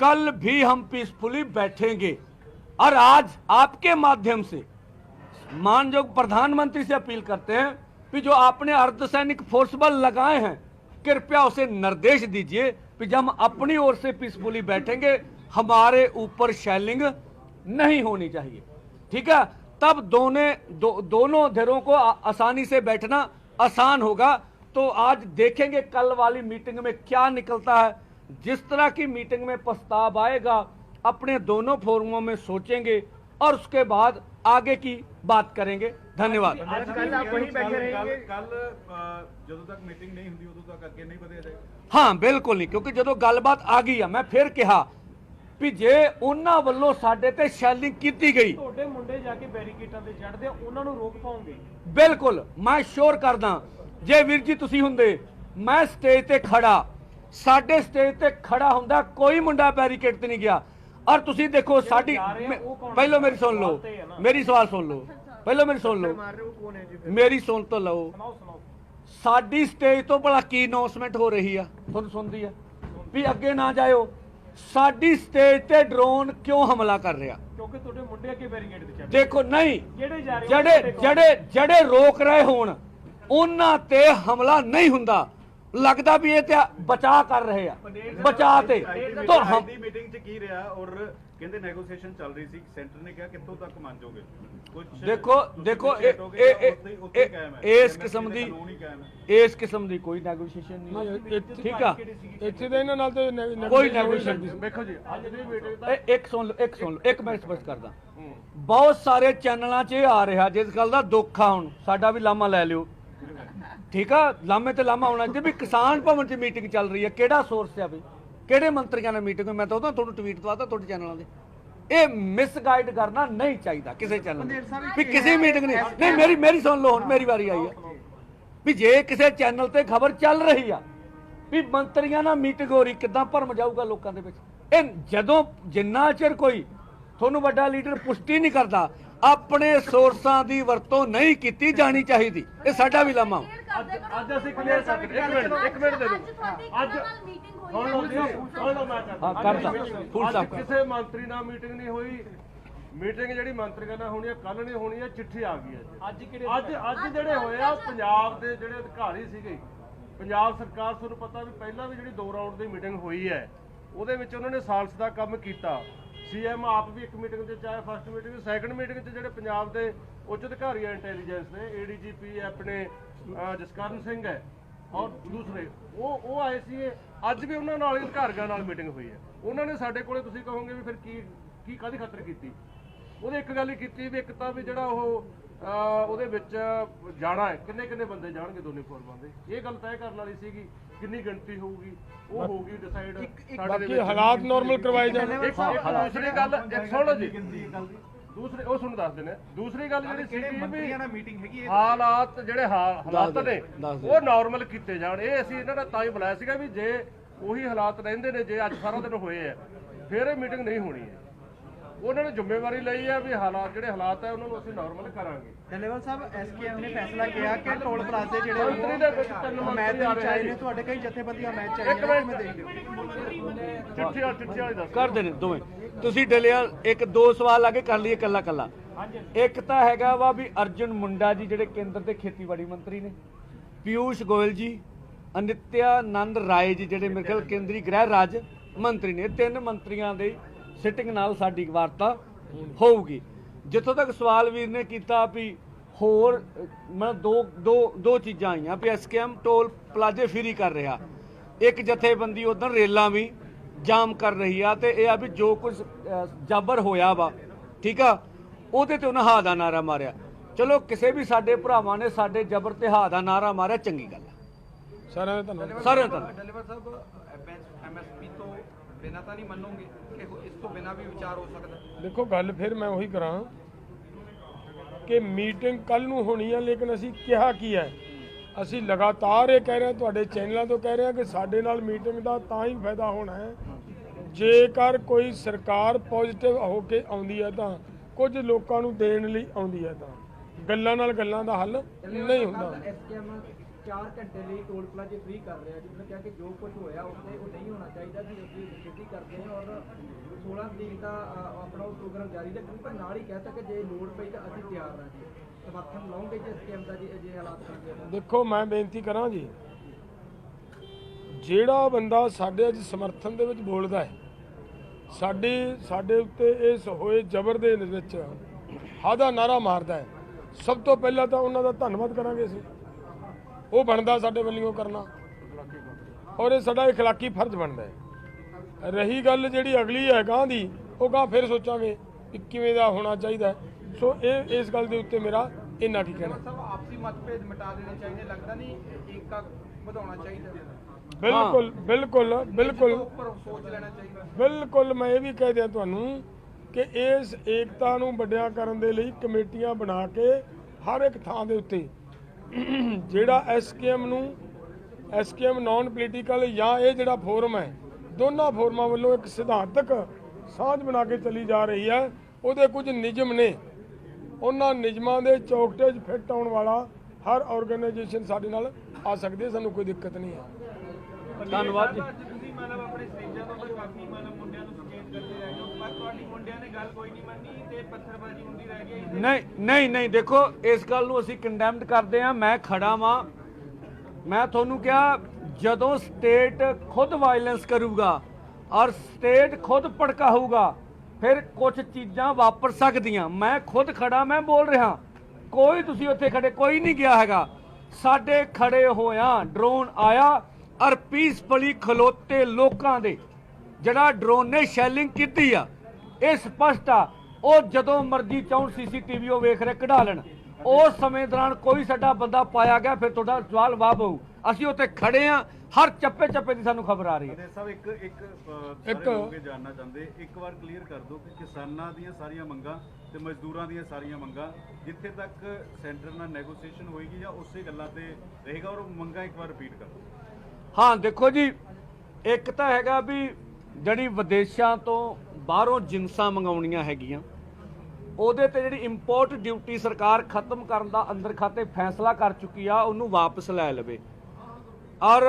कल भी हम पीसफुली बैठेंगे। और आज आपके माध्यम से मान जो प्रधानमंत्री से अपील करते हैं कि जो आपने अर्धसैनिक फोर्स बल लगाए हैं कृपया उसे निर्देश दीजिए कि जब हम अपनी ओर से पीसफुली बैठेंगे हमारे ऊपर शैलिंग नहीं होनी चाहिए। ठीक है? तब दोनों दो, दोनों धिरों को आ, आसानी से बैठना आसान होगा। तो आज देखेंगे कल वाली मीटिंग में क्या निकलता है। जिस तरह की मीटिंग में प्रस्ताव आएगा अपने दोनों फोरमों में सोचेंगे और उसके बाद आगे की बात करेंगे ਧੰਨਵਾਦ ਅੱਜ ਕੱਲ ਆਪ ਵਹੀਂ ਬੈਠੇ रहेंगे ਕੱਲ ਜਦੋਂ ਤੱਕ ਮੀਟਿੰਗ ਨਹੀਂ ਹੁੰਦੀ ਉਦੋਂ ਤੱਕ ਅੱਗੇ ਨਹੀਂ ਵਧਿਆ ਜਾਏਗਾ ਹਾਂ ਬਿਲਕੁਲ ਨਹੀਂ ਕਿਉਂਕਿ ਜਦੋਂ ਗੱਲਬਾਤ ਆ ਗਈ ਆ ਮੈਂ ਫਿਰ ਕਿਹਾ ਵੀ ਜੇ ਉਹਨਾਂ ਵੱਲੋਂ ਸਾਡੇ ਤੇ ਸ਼ੈਲਿੰਗ ਕੀਤੀ ਗਈ ਤੁਹਾਡੇ ਮੁੰਡੇ ਜਾ ਕੇ ਬੈਰੀਕੇਟਾਂ ਤੇ ਚੜਦੇ ਆ ਉਹਨਾਂ ਨੂੰ ਰੋਕ ਪਾਉਂਗੇ ਬਿਲਕੁਲ ਮੈਂ ਸ਼ੋਰ ਕਰਦਾ ਜੇ ਵੀਰ ਜੀ ਤੁਸੀਂ ਹੁੰਦੇ ਮੈਂ ਸਟੇਜ ਤੇ ਖੜਾ ਸਾਡੇ ਸਟੇਜ ਤੇ ਖੜਾ ਹੁੰਦਾ ਕੋਈ ਮੁੰਡਾ ਬੈਰੀਕੇਡ ਤੇ ਨਹੀਂ ਗਿਆ ਔਰ ਤੁਸੀਂ ਦੇਖੋ ਸਾਡੀ ਪਹਿਲਾਂ ਮੇਰੀ ਸੁਣ ਲਓ। ਮੇਰੀ ਸਵਾਲ ਸੁਣ ਲਓ। ਪਹਿਲਾਂ ਮੇਰੀ ਸੁਣ ਲਓ। ਮਾਰ ਸੁਣ ਤਾਂ ਲਓ। ਸਾਡੀ ਸਟੇਜ ਤੋਂ ਭਲਾ ਕੀ ਅਨਾਉਂਸਮੈਂਟ ਹੋ ਰਹੀ ਆ? ਤੁਹਾਨੂੰ ਸੁਣਦੀ ਆ? ਵੀ ਅੱਗੇ ਨਾ ਜਾਇਓ। ਸਾਡੀ ਸਟੇਜ ਤੇ ਡਰੋਨ ਕਿਉਂ ਹਮਲਾ ਕਰ ਰਿਹਾ? ਕਿਉਂਕਿ ਤੁਹਾਡੇ ਮੁੰਡੇ ਅੱਗੇ ਬੈਰੀਕੇਡ ਤੇ ਚੱਲ ਦੇਖੋ ਨਹੀਂ। ਜਿਹੜੇ ਜਾ ਰਹੇ ਜਿਹੜੇ ਜਿਹੜੇ ਜਿਹੜੇ ਰੋਕ ਰਹੇ ਹੋਣ ਉਹਨਾਂ ਤੇ ਹਮਲਾ ਨਹੀਂ ਹੁੰਦਾ। ਲੱਗਦਾ ਵੀ ਇਹ ਤੇ ਬਚਾ ਕਰ ਰਹੇ ਆ ਬਚਾ ਤੇ। ਤਾਂ ਹਮ ਦੀ ਮੀਟਿੰਗ 'ਚ ਕੀ ਰਿਹਾ ਔਰ ਕਹਿੰਦੇ ਨੈਗੋਸੀਏਸ਼ਨ ਚੱਲ ਰਹੀ ਸੀ ਸੈਂਟਰ ਨੇ ਕਿਹਾ ਕਿੱਥੋਂ ਤੱਕ ਮੰਨ ਜਾਓਗੇ ਕੁਝ ਦੇਖੋ ਦੇਖੋ ਇਹ-? ਇਸ ਕਿਸਮ ਦੇ ਦੀ ਇਸ ਕਿਸਮ ਦੀ ਕੋਈ ਨੈਗੋਸ਼ੀਏਸ਼ਨ ਨਹੀਂ ਠੀਕ ਆ। ਇੱਥੇ ਤਾਂ ਇਹਨਾਂ ਨਾਲ ਤੇ ਕੋਈ negotiation ਨਹੀਂ। ਵੇਖੋ ਜੀ ਅੱਜ ਦੀ ਮੀਟਿੰਗ ਇੱਕ ਸੁਣ ਲਓ ਇੱਕ ਸੁਣ ਲਓ ਇੱਕ ਮੈਂ ਸਪਸ਼ਟ ਕਰਦਾ। ਬਹੁਤ ਸਾਰੇ ਚੈਨਲਾਂ 'ਚ ਇਹ ਆ ਰਿਹਾ ਜਿਸ ਗੱਲ ਦਾ ਦੁੱਖ ਆ ਹੁਣ ਸਾਡਾ ਵੀ ਲਾਮਾ ਲੈ ਲਿਓ। ਠੀਕ ਆ? ਲਾਮੇ ਤੇ ਲਾਮਾ ਹੋਣਾ ਚਾਹੀਦਾ ਵੀ ਕਿਸਾਨ ਭਵਨ 'ਚ ਮੀਟਿੰਗ ਚੱਲ ਰਹੀ ਹੈ ਕਿਹੜਾ ਸੋਰਸ ਆ ਬਈ ਕਿਹੜੇ ਮੰਤਰੀਆਂ ਨਾਲ ਮੀਟਿੰਗ ਮੈਂ ਤਾਂ ਉਹਦਾ ਤੁਹਾਨੂੰ ਟਵੀਟ ਦਵਾਤਾ ਤੁਹਾਡੇ ਚੈਨਲਾਂ ਦੇ। ਇਹ ਮਿਸਗਾਈਡ ਕਰਨਾ ਨਹੀਂ ਚਾਹੀਦਾ ਕਿਸੇ ਚੈਨਲ ਵੀ ਕਿਸੇ ਮੀਟਿੰਗ ਨਹੀਂ। ਨਹੀਂ ਮੇਰੀ ਮੇਰੀ ਸੁਣ ਲਓ ਹੁਣ ਮੇਰੀ ਵਾਰੀ ਆਈ ਆ। ਵੀ ਜੇ ਕਿਸੇ ਚੈਨਲ ਤੇ ਖਬਰ ਚੱਲ ਰਹੀ ਆ ਵੀ ਮੰਤਰੀਆਂ ਨਾਲ ਮੀਟਿੰਗ ਹੋ ਰਹੀ ਕਿੱਦਾਂ ਭਰਮ ਜਾਊਗਾ ਲੋਕਾਂ ਦੇ ਵਿੱਚ? ਇਹ ਜਦੋਂ ਜਿੰਨਾ ਚਿਰ ਕੋਈ ਤੁਹਾਨੂੰ ਵੱਡਾ ਲੀਡਰ ਪੁਸ਼ਟੀ ਨਹੀਂ ਕਰਦਾ ਆਪਣੇ ਸੋਰਸਾਂ ਦੀ ਵਰਤੋਂ ਨਹੀਂ ਕੀਤੀ ਜਾਣੀ ਚਾਹੀਦੀ। ਇਹ ਸਾਡਾ ਵੀ ਲਾਮਾ ਅੱਜ ਅੱਜ ਅਸੀਂ ਕਰ ਦਿੰਦੇ। ਇੱਕ ਮਿੰਟ, ਇੱਕ ਮਿੰਟ ਦੇ ਦਿਓ। ਅੱਜ ਲਓ ਜੀ ਲਓ ਮੈਂ ਹਾਂ ਕਰਦਾ ਫੁੱਲ ਸਟਾਪ ਕਿਸੇ ਮੰਤਰੀ ਨਾਲ ਮੀਟਿੰਗ ਨਹੀਂ ਹੋਈ। ਮੀਟਿੰਗ ਜਿਹੜੀ ਮੰਤਰੀਆਂ ਨਾਲ ਹੋਣੀ ਹੈ ਕੱਲ ਨਹੀਂ ਹੋਣੀ ਹੈ ਚਿੱਠੀ ਆ ਗਈ ਅੱਜ ਅੱਜ ਕਿਹੜੇ ਅੱਜ ਅੱਜ ਜਿਹੜੇ ਹੋਏ ਆ ਪੰਜਾਬ ਦੇ ਜਿਹੜੇ ਅਧਿਕਾਰੀ ਸੀਗੇ ਪੰਜਾਬ ਸਰਕਾਰ ਤੁਹਾਨੂੰ ਪਤਾ ਵੀ ਪਹਿਲਾਂ ਵੀ ਜਿਹੜੀ ਦੋ ਰਾਊਂਡ ਦੀ ਮੀਟਿੰਗ ਹੋਈ ਹੈ ਉਹਦੇ ਵਿੱਚ ਉਹਨਾਂ ਨੇ ਸਾਲਸ ਦਾ ਕੰਮ ਕੀਤਾ। ਸੀਐਮ ਆਪ ਵੀ ਇੱਕ ਮੀਟਿੰਗ 'ਚ ਚਾਹੇ ਫਸਟ ਮੀਟਿੰਗ ਸੈਕੰਡ ਮੀਟਿੰਗ 'ਚ ਜਿਹੜੇ ਪੰਜਾਬ ਦੇ ਉੱਚ ਅਧਿਕਾਰੀ ਆ ਇੰਟੈਲੀਜੈਂਸ ਦੇ ਏਡੀਜੀਪੀ ਆਪਣੇ ਜਸਕਰਨ ਸਿੰਘ ਹੈ ਔਰ ਦੂਸਰੇ, ਉਹ ਉਹ ਆਏ ਸੀ ਅੱਜ ਵੀ ਉਹਨਾਂ ਨਾਲ ਅਧਿਕਾਰੀਆਂ ਨਾਲ ਮੀਟਿੰਗ ਹੋਈ ਹੈ। ਉਹਨਾਂ ਨੇ ਸਾਡੇ ਕੋਲੇ, ਤੁਸੀਂ ਕਹੋਗੇ ਵੀ ਫਿਰ ਕੀ ਕੀ ਕਾਦੀ ਖਤਰ ਕੀਤੀ? ਉਹਦੇ ਇੱਕ ਗੱਲ ਹੀ ਕੀਤੀ ਵੀ ਇੱਕ ਤਾਂ ਵੀ ਜਿਹੜਾ ਉਹ ਉਹਦੇ ਵਿੱਚ ਜਾਣਾ ਹੈ। ਕਿੰਨੇ ਕਿੰਨੇ ਬੰਦੇ ਜਾਣਗੇ ਦੋਨੇ ਫੋਰਮਾਂ ਦੇ? ਇਹ ਗੱਲ ਤੈਅ ਕਰਨ ਵਾਲੀ ਸੀਗੀ। ਕਿੰਨੀ ਗਿਣਤੀ ਹੋਊਗੀ? ਉਹ ਹੋਊਗੀ ਡਿਸਾਈਡ ਬਾਕੀ ਹਾਲਾਤ ਨਾਰਮਲ ਕਰਵਾਏ ਜਾਣ। ਇੱਕ ਦੂਸਰੀ ਗੱਲ ਇੱਕ ਸੁਣ ਲਓ ਜੀ। ਦੂਸਰੀ ਉਹ ਸੁਣ ਦੱਸ ਦਿੰਦੇ ਦੂਸਰੀ ਗੱਲ ਜਿਹੜੀ ਸੀਗੀ ਮੰਤਰੀਆਂ ਵੀ ਨਾਲ ਮੀਟਿੰਗ ਹੈਗੀ ਇਹ? ਹਾਲਾਤ ਜਿਹੜੇ ਹਾਲਾਤ ਨੇ। ਉਹ ਨਾਰਮਲ ਕੀਤੇ ਜਾਣ। ਇਹ ਅਸੀਂ ਇਹਨਾਂ ਦਾ ਤਾਂ ਹੀ ਬੁਲਾਇਆ ਸੀਗਾ ਵੀ ਜੇ ਉਹੀ ਹਾਲਾਤ ਰਹਿੰਦੇ ਨੇ ਜੇ ਅੱਜ ਸਾਰਾ ਦਿਨ ਹੋਏ ਆ ਫਿਰ ਇਹ ਮੀਟਿੰਗ ਨਹੀਂ ਹੋਣੀ ਹੈ। ਉਹਨਾਂ ਨੇ ਜ਼ਿੰਮੇਵਾਰੀ ਲਈ ਹੈ ਵੀ ਹਾਲਾਤ ਜਿਹੜੇ ਹਾਲਾਤ ਹੈ ਉਹਨਾਂ ਨੂੰ ਅਸੀਂ ਨਾਰਮਲ ਕਰਾਂਗੇ। ਡੱਲੇਵਾਲ ਸਾਹਿਬ ਐਸਕੇਐਮ ਨੇ ਫੈਸਲਾ ਕੀਤਾ ਕਿ ਟੋਲ ਪਲਾਜ਼ੇ ਜਿਹੜੇ ਮੰਤਰੀ ਦੇ ਵਿੱਚ ਤਿੰਨ ਉਹ ਮੈਚ ਆ ਵਿੱਚ ਰਹੇ ਆਏ ਨੇ ਤੁਹਾਡੇ ਕਈ ਜਥੇਬੰਦੀਆਂ ਮੈਚ ਆਈਆਂ ਨੇ ਮਿੰਟ। ਕਿਵੇਂ ਦੇਖਦੇ ਹੋ ਚਿੱਠੀ ਵਾਲੀ ਚਿੱਠੀ ਵਾਲੀ ਦੱਸ ਕਰਦੇ ਨੇ ਦੋਵੇਂ। ਤੁਸੀਂ ਡਲਿਆ ਇੱਕ ਦੋ ਸਵਾਲ ਆ ਕੇ ਕਰ ਲਈਏ ਕੱਲਾ ਕੱਲਾ ਇੱਕ ਤਾਂ ਹੈਗਾ ਵਾ ਵੀ ਅਰਜੁਨ ਮੁੰਡਾ ਜੀ ਜਿਹੜੇ ਕੇਂਦਰ ਦੇ ਖੇਤੀਬਾੜੀ ਮੰਤਰੀ ਨੇ। ਪਿਊਸ਼ ਗੋਇਲ ਜੀ ਅਨਿਤਿਆ ਨੰਦ ਰਾਏ ਜੀ ਜਿਹੜੇ ਮੇਰੇ ਖਿਆਲ ਕੇਂਦਰੀ ਗ੍ਰਹਿ ਰਾਜ ਮੰਤਰੀ ਨੇ। ਤਿੰਨ ਮੰਤਰੀਆਂ ਦੇ ਸਿਟਿੰਗ ਨਾਲ ਸਾਡੀ ਵਾਰਤਾ ਹੋਊਗੀ। ਜਿੱਥੋਂ ਤੱਕ ਸਵਾਲ ਵੀਰ ਨੇ ਕੀਤਾ ਵੀ ਹੋਰ ਮਤਲਬ ਦੋ ਦੋ ਦੋ ਚੀਜ਼ਾਂ ਆਈਆਂ ਵੀ ਐਸਕੇਐਮ ਟੋਲ ਪਲਾਜ਼ੇ ਫ੍ਰੀ ਕਰ ਰਿਹਾ। ਇੱਕ ਜਥੇਬੰਦੀ ਉਧਰ ਰੇਲਾਂ ਵੀ ਜਾਮ ਕਰ ਰਹੀ ਆ ਤੇ ਇਹ ਆ ਵੀ ਜੋ ਕੁਝ ਜਾਬਰ ਹੋਇਆ ਵਾ ਠੀਕ ਆ ਉਹਦੇ ਤੇ ਉਹਨਾਂ ਹਾ ਦਾ ਨਾਰਾ ਮਾਰਿਆ। ਚਲੋ ਕਿਸੇ ਵੀ ਸਾਡੇ ਭਰਾਵਾਂ ਨੇ ਸਾਡੇ ਜਬਰ ਤੇ ਹਾ ਦਾ ਨਾਰਾ ਮਾਰਿਆ ਚੰਗੀ ਗੱਲ ਆ। ਸਾਰਿਆਂ ਦਾ ਧੰਨਵਾਦ ਸਾਰਿਆਂ ਦਾ ਧੰਨਵਾਦ। ਡਿਲੀਵਰ ਸਾਹਿਬ ਐਮਐਸਪੀ ਤੋਂ ਬਿਨਾਂ ਤਾਂ ਨਹੀਂ ਮੰਨੋਗੇ ਕਿ ਇਸ ਤੋਂ ਬਿਨਾਂ ਵੀ ਵਿਚਾਰ ਹੋ ਸਕਦਾ? ਦੇਖੋ ਗੱਲ ਫਿਰ ਮੈਂ ਉਹੀ ਕਰਾਂ ਕਿ ਮੀਟਿੰਗ ਕੱਲ ਨੂੰ ਹੋਣੀ ਹੈ ਲੇਕਿਨ ਅਸੀਂ ਕਿਹਾ ਕੀ ਹੈ? ਅਸੀਂ ਲਗਾਤਾਰ ਇਹ ਕਹਿ ਰਹੇ ਹਾਂ, ਤੁਹਾਡੇ ਚੈਨਲਾਂ ਤੋਂ ਕਹਿ ਰਹੇ ਹਾਂ ਕਿ ਸਾਡੇ ਨਾਲ ਮੀਟਿੰਗ ਦਾ ਤਾਂ ਹੀ ਫਾਇਦਾ ਹੋਣਾ ਹੈ। ਜੇਕਰ ਕੋਈ ਸਰਕਾਰ ਪੋਜ਼ਿਟਿਵ ਹੋ ਕੇ ਆਉਂਦੀ ਹੈ ਤਾਂ, ਕੁਝ ਲੋਕਾਂ ਨੂੰ ਦੇਣ ਲਈ ਆਉਂਦੀ ਹੈ ਤਾਂ। ਗੱਲਾਂ ਨਾਲ ਗੱਲਾਂ ਦਾ ਹੱਲ ਨਹੀਂ ਹੁੰਦਾ। 4 ਘੰਟੇ ਲਈ ਟੋਲ ਪਲਾਜ਼ੇ ਫ੍ਰੀ ਕਰ ਰਿਹਾ ਜਿਸ ਕਿਹਾ ਕਿ ਜੋ ਕੁਝ ਹੋਇਆ ਉੱਥੇ, ਉਹ ਨਹੀਂ ਹੋਣਾ ਚਾਹੀਦਾ ਸੀ ਅਸੀਂ ਛੇਤੀ ਕਰਦੇ ਹਾਂ ਔਰ 16 ਤਰੀਕ ਦਾ ਆਪਣਾ ਉਹ ਪ੍ਰੋਗਰਾਮ ਜਾਰੀ ਰੱਖਣ। ਪਰ ਨਾਲ ਹੀ ਕਹਿਤਾ ਕਿ ਜੇ ਲੋੜ ਪਈ ਤਾਂ ਅਸੀਂ ਤਿਆਰ ਹਾਂ ਜੀ। ਸਮਰਥਨ ਲਾਉਂਗੇ ਜੇ ਐਸਕੇਐਮ ਦਾ ਜੀ ਅਜੇ ਹਾਲਾਤ ਬਣਦੇ ਦੇਖੋ, ਮੈਂ ਬੇਨਤੀ ਕਰਾਂ ਜੀ, ਜਿਹੜਾ ਬੰਦਾ ਸਾਡੇ ਅੱਜ ਸਮਰਥਨ ਦੇ ਵਿੱਚ ਬੋਲਦਾ ਹੈ, ਸਾਡੇ ਸਾਡੇ ਉੱਤੇ ਇਸ ਹੋਏ ਜ਼ਬਰ ਦੇ ਵਿੱਚ ਹਾਦਾ ਨਾਰਾ ਮਾਰਦਾ ਹੈ। ਸਭ ਤੋਂ ਪਹਿਲਾਂ ਤਾਂ ਉਹਨਾਂ ਦਾ ਧੰਨਵਾਦ ਕਰਾਂਗੇ ਅਸੀਂ। ਉਹ ਬਣਦਾ ਸਾਡੇ ਵੱਲੋਂ ਕਰਨਾ ਔਰ ਇਹ ਸਾਡਾ اخلاقی ਫਰਜ਼ ਬਣਦਾ ਹੈ ਰਹੀ ਗੱਲ ਜਿਹੜੀ ਅਗਲੀ ਹੈ ਗਾਂ ਦੀ ਉਹ ਗਾਂ ਫਿਰ ਸੋਚਾਂਗੇ ਕਿ ਕਿਵੇਂ ਦਾ ਹੋਣਾ ਚਾਹੀਦਾ ਹੈ। ਸੋ ਇਹ ਇਸ ਗੱਲ ਦੇ ਉੱਤੇ ਮੇਰਾ ਇੰਨਾ ਕੀ ਕਹਿਣਾ ਸਭ ਆਪਸੀ ਮਤਭੇਦ ਮਿਟਾ ਦੇਣੇ ਚਾਹੀਦੇ ਲੱਗਦਾ ਨਹੀਂ ਏਕਤਾ ਵਧਾਉਣਾ ਚਾਹੀਦਾ ਬਿਲਕੁਲ ਬਿਲਕੁਲ ਬਿਲਕੁਲ ਉੱਪਰ ਸੋਚ ਲੈਣਾ ਚਾਹੀਦਾ ਬਿਲਕੁਲ ਮੈਂ ਇਹ ਵੀ ਕਹਿ ਦਿਆਂ ਤੁਹਾਨੂੰ ਕਿ ਇਸ ਏਕਤਾ ਨੂੰ ਵੱਡਿਆ ਕਰਨ ਦੇ ਲਈ ਕਮੇਟੀਆਂ ਬਣਾ ਕੇ ਹਰ ਇੱਕ ਥਾਂ ਦੇ ਉੱਤੇ ਜਿਹੜਾ ਐਸਕੇਐਮ ਨੂੰ ਐਸਕੇਐਮ ਨਾਨ ਪੋਲੀਟੀਕਲ ਜਾਂ ਇਹ ਜਿਹੜਾ ਫੋਰਮ ਹੈ ਦੋਨਾਂ ਫੋਰਮਾਂ ਵੱਲੋਂ ਇੱਕ ਸਿਧਾਂਤਕ ਸਾਂਝ ਬਣਾ ਕੇ ਚੱਲੀ ਜਾ ਰਹੀ ਹੈ। ਉਹਦੇ ਕੁਝ ਨਿਯਮ ਨੇ। ਉਹਨਾਂ ਨਿਯਮਾਂ ਦੇ ਚੌਕਟੇ 'ਚ ਫਿੱਟ ਆਉਣ ਵਾਲਾ ਹਰ ਆਰਗੇਨਾਈਜੇਸ਼ਨ ਸਾਡੇ ਨਾਲ ਆ ਸਕਦੇ ਸਾਨੂੰ ਕੋਈ ਦਿੱਕਤ ਨਹੀਂ ਹੈ। ਧੰਨਵਾਦ ਜੀ। ਤੁਸੀਂ ਮਤਲਬ ਆਪਣੇ ਸਟੇਜਾਂ ਤੋਂ ਤਾਂ ਕਾਫੀ ਮਤਲਬ ਮੁੰਡਿਆਂ ਨੂੰ ਸੁਚੇਤ ਕਰਦੇ ਰਹਿ ਗਏ ਹੋ ਪਰ ਤੁਹਾਡੀ ਮੁੰਡਿਆਂ ਨੇ ਗੱਲ ਕੋਈ ਨਹੀਂ ਮੰਨੀ ਤੇ ਪੱਥਰਬਾਜ਼ੀ ਹੁੰਦੀ ਰਹਿ ਗਈ ਨਹੀਂ ਨਹੀਂ ਨਹੀਂ, ਦੇਖੋ, ਇਸ ਗੱਲ ਨੂੰ ਅਸੀਂ ਕੰਡੈਮਡ ਕਰਦੇ ਆ ਮੈਂ ਖੜਾ ਵਾਂ। ਮੈਂ ਤੁਹਾਨੂੰ ਕਿਹਾ, ਜਦੋਂ ਸਟੇਟ ਖੁਦ ਵਾਇਲੈਂਸ ਕਰੂਗਾ ਔਰ ਸਟੇਟ ਖੁਦ ਭੜਕਾਊਗਾ, ਫਿਰ ਕੁਝ ਚੀਜ਼ਾਂ ਵਾਪਰ ਸਕਦੀਆਂ। ਮੈਂ ਖੁਦ ਖੜਾ, ਮੈਂ ਬੋਲ ਰਿਹਾ। ਕੋਈ ਤੁਸੀਂ ਉੱਥੇ ਖੜੇ, ਕੋਈ ਨਹੀਂ ਗਿਆ ਹੈਗਾ। ਸਾਡੇ ਖੜੇ ਹੋਇਆ ਡਰੋਨ ਆਇਆ ਔਰ ਪੀਸਫੁਲੀ ਖਲੋਤੇ ਲੋਕਾਂ ਦੇ। ਜਿਹੜਾ ਡਰੋਨ ਨੇ ਸ਼ੈਲਿੰਗ ਕੀਤੀ ਆ ਇਹ ਸਪਸ਼ਟ ਆ ਉਹ ਜਦੋਂ ਮਰਜ਼ੀ ਚਾਹਣ ਸੀਸੀਟੀਵੀ ਉਹ ਵੇਖ ਰਹੇ ਕਢਾ ਲੈਣ। ਉਸ ਸਮੇਂ ਦੌਰਾਨ ਕੋਈ ਸਾਡਾ ਬੰਦਾ ਪਾਇਆ ਗਿਆ ਫਿਰ ਤੁਹਾਡਾ ਸਵਾਲ ਵਾਪ ਹੋਊ। ਅਸੀਂ ਉੱਥੇ ਖੜੇ ਆ ਹਰ ਚੱਪੇ ਚੱਪੇ ਦੀ ਸਾਨੂੰ ਖਬਰ ਆ ਰਹੀ ਹੈ। ਤੇ ਸਭ ਇੱਕ ਇੱਕ ਅ, ਇੱਕ- ਸਾਰੇ ਲੋਕ ਇਹ ਜਾਣਨਾ ਚਾਹੁੰਦੇ ਇੱਕ ਵਾਰ ਕਲੀਅਰ ਕਰ ਦਿਓ ਕਿ ਕਿਸਾਨਾਂ ਦੀਆਂ ਸਾਰੀਆਂ ਮੰਗਾਂ ਤੇ ਮਜ਼ਦੂਰਾਂ ਦੀਆਂ ਸਾਰੀਆਂ ਮੰਗਾਂ ਜਿੱਥੇ ਤੱਕ ਸੈਂਟਰ ਨਾਲ ਨੈਗੋਸੀਏਸ਼ਨ ਹੋਏਗੀ ਜਾਂ ਉਸੇ ਗੱਲਾਂ ਤੇ ਰਹੇਗਾ ਔਰ ਮੰਗਾਂ ਇੱਕ ਵਾਰ ਰਿਪੀਟ ਕਰ ਦਿਓ। ਹਾਂ ਦੇਖੋ ਜੀ ਇੱਕ ਤਾਂ ਹੈਗਾ ਵੀ ਜਿਹੜੀ ਵਿਦੇਸ਼ਾਂ ਤੋਂ ਬਾਹਰੋਂ ਜਿੰਸਾਂ ਮੰਗਾਉਣੀਆਂ ਹੈਗੀਆਂ, ਉਹਦੇ ਤੇ ਜਿਹੜੀ ਇੰਪੋਰਟ ਡਿਊਟੀ ਸਰਕਾਰ ਖਤਮ ਕਰਨ ਦਾ ਅੰਦਰ ਖਾਤੇ ਫੈਸਲਾ ਕਰ ਚੁੱਕੀ ਆ, ਉਹਨੂੰ ਵਾਪਸ ਲੈ ਲਵੇ। ਔਰ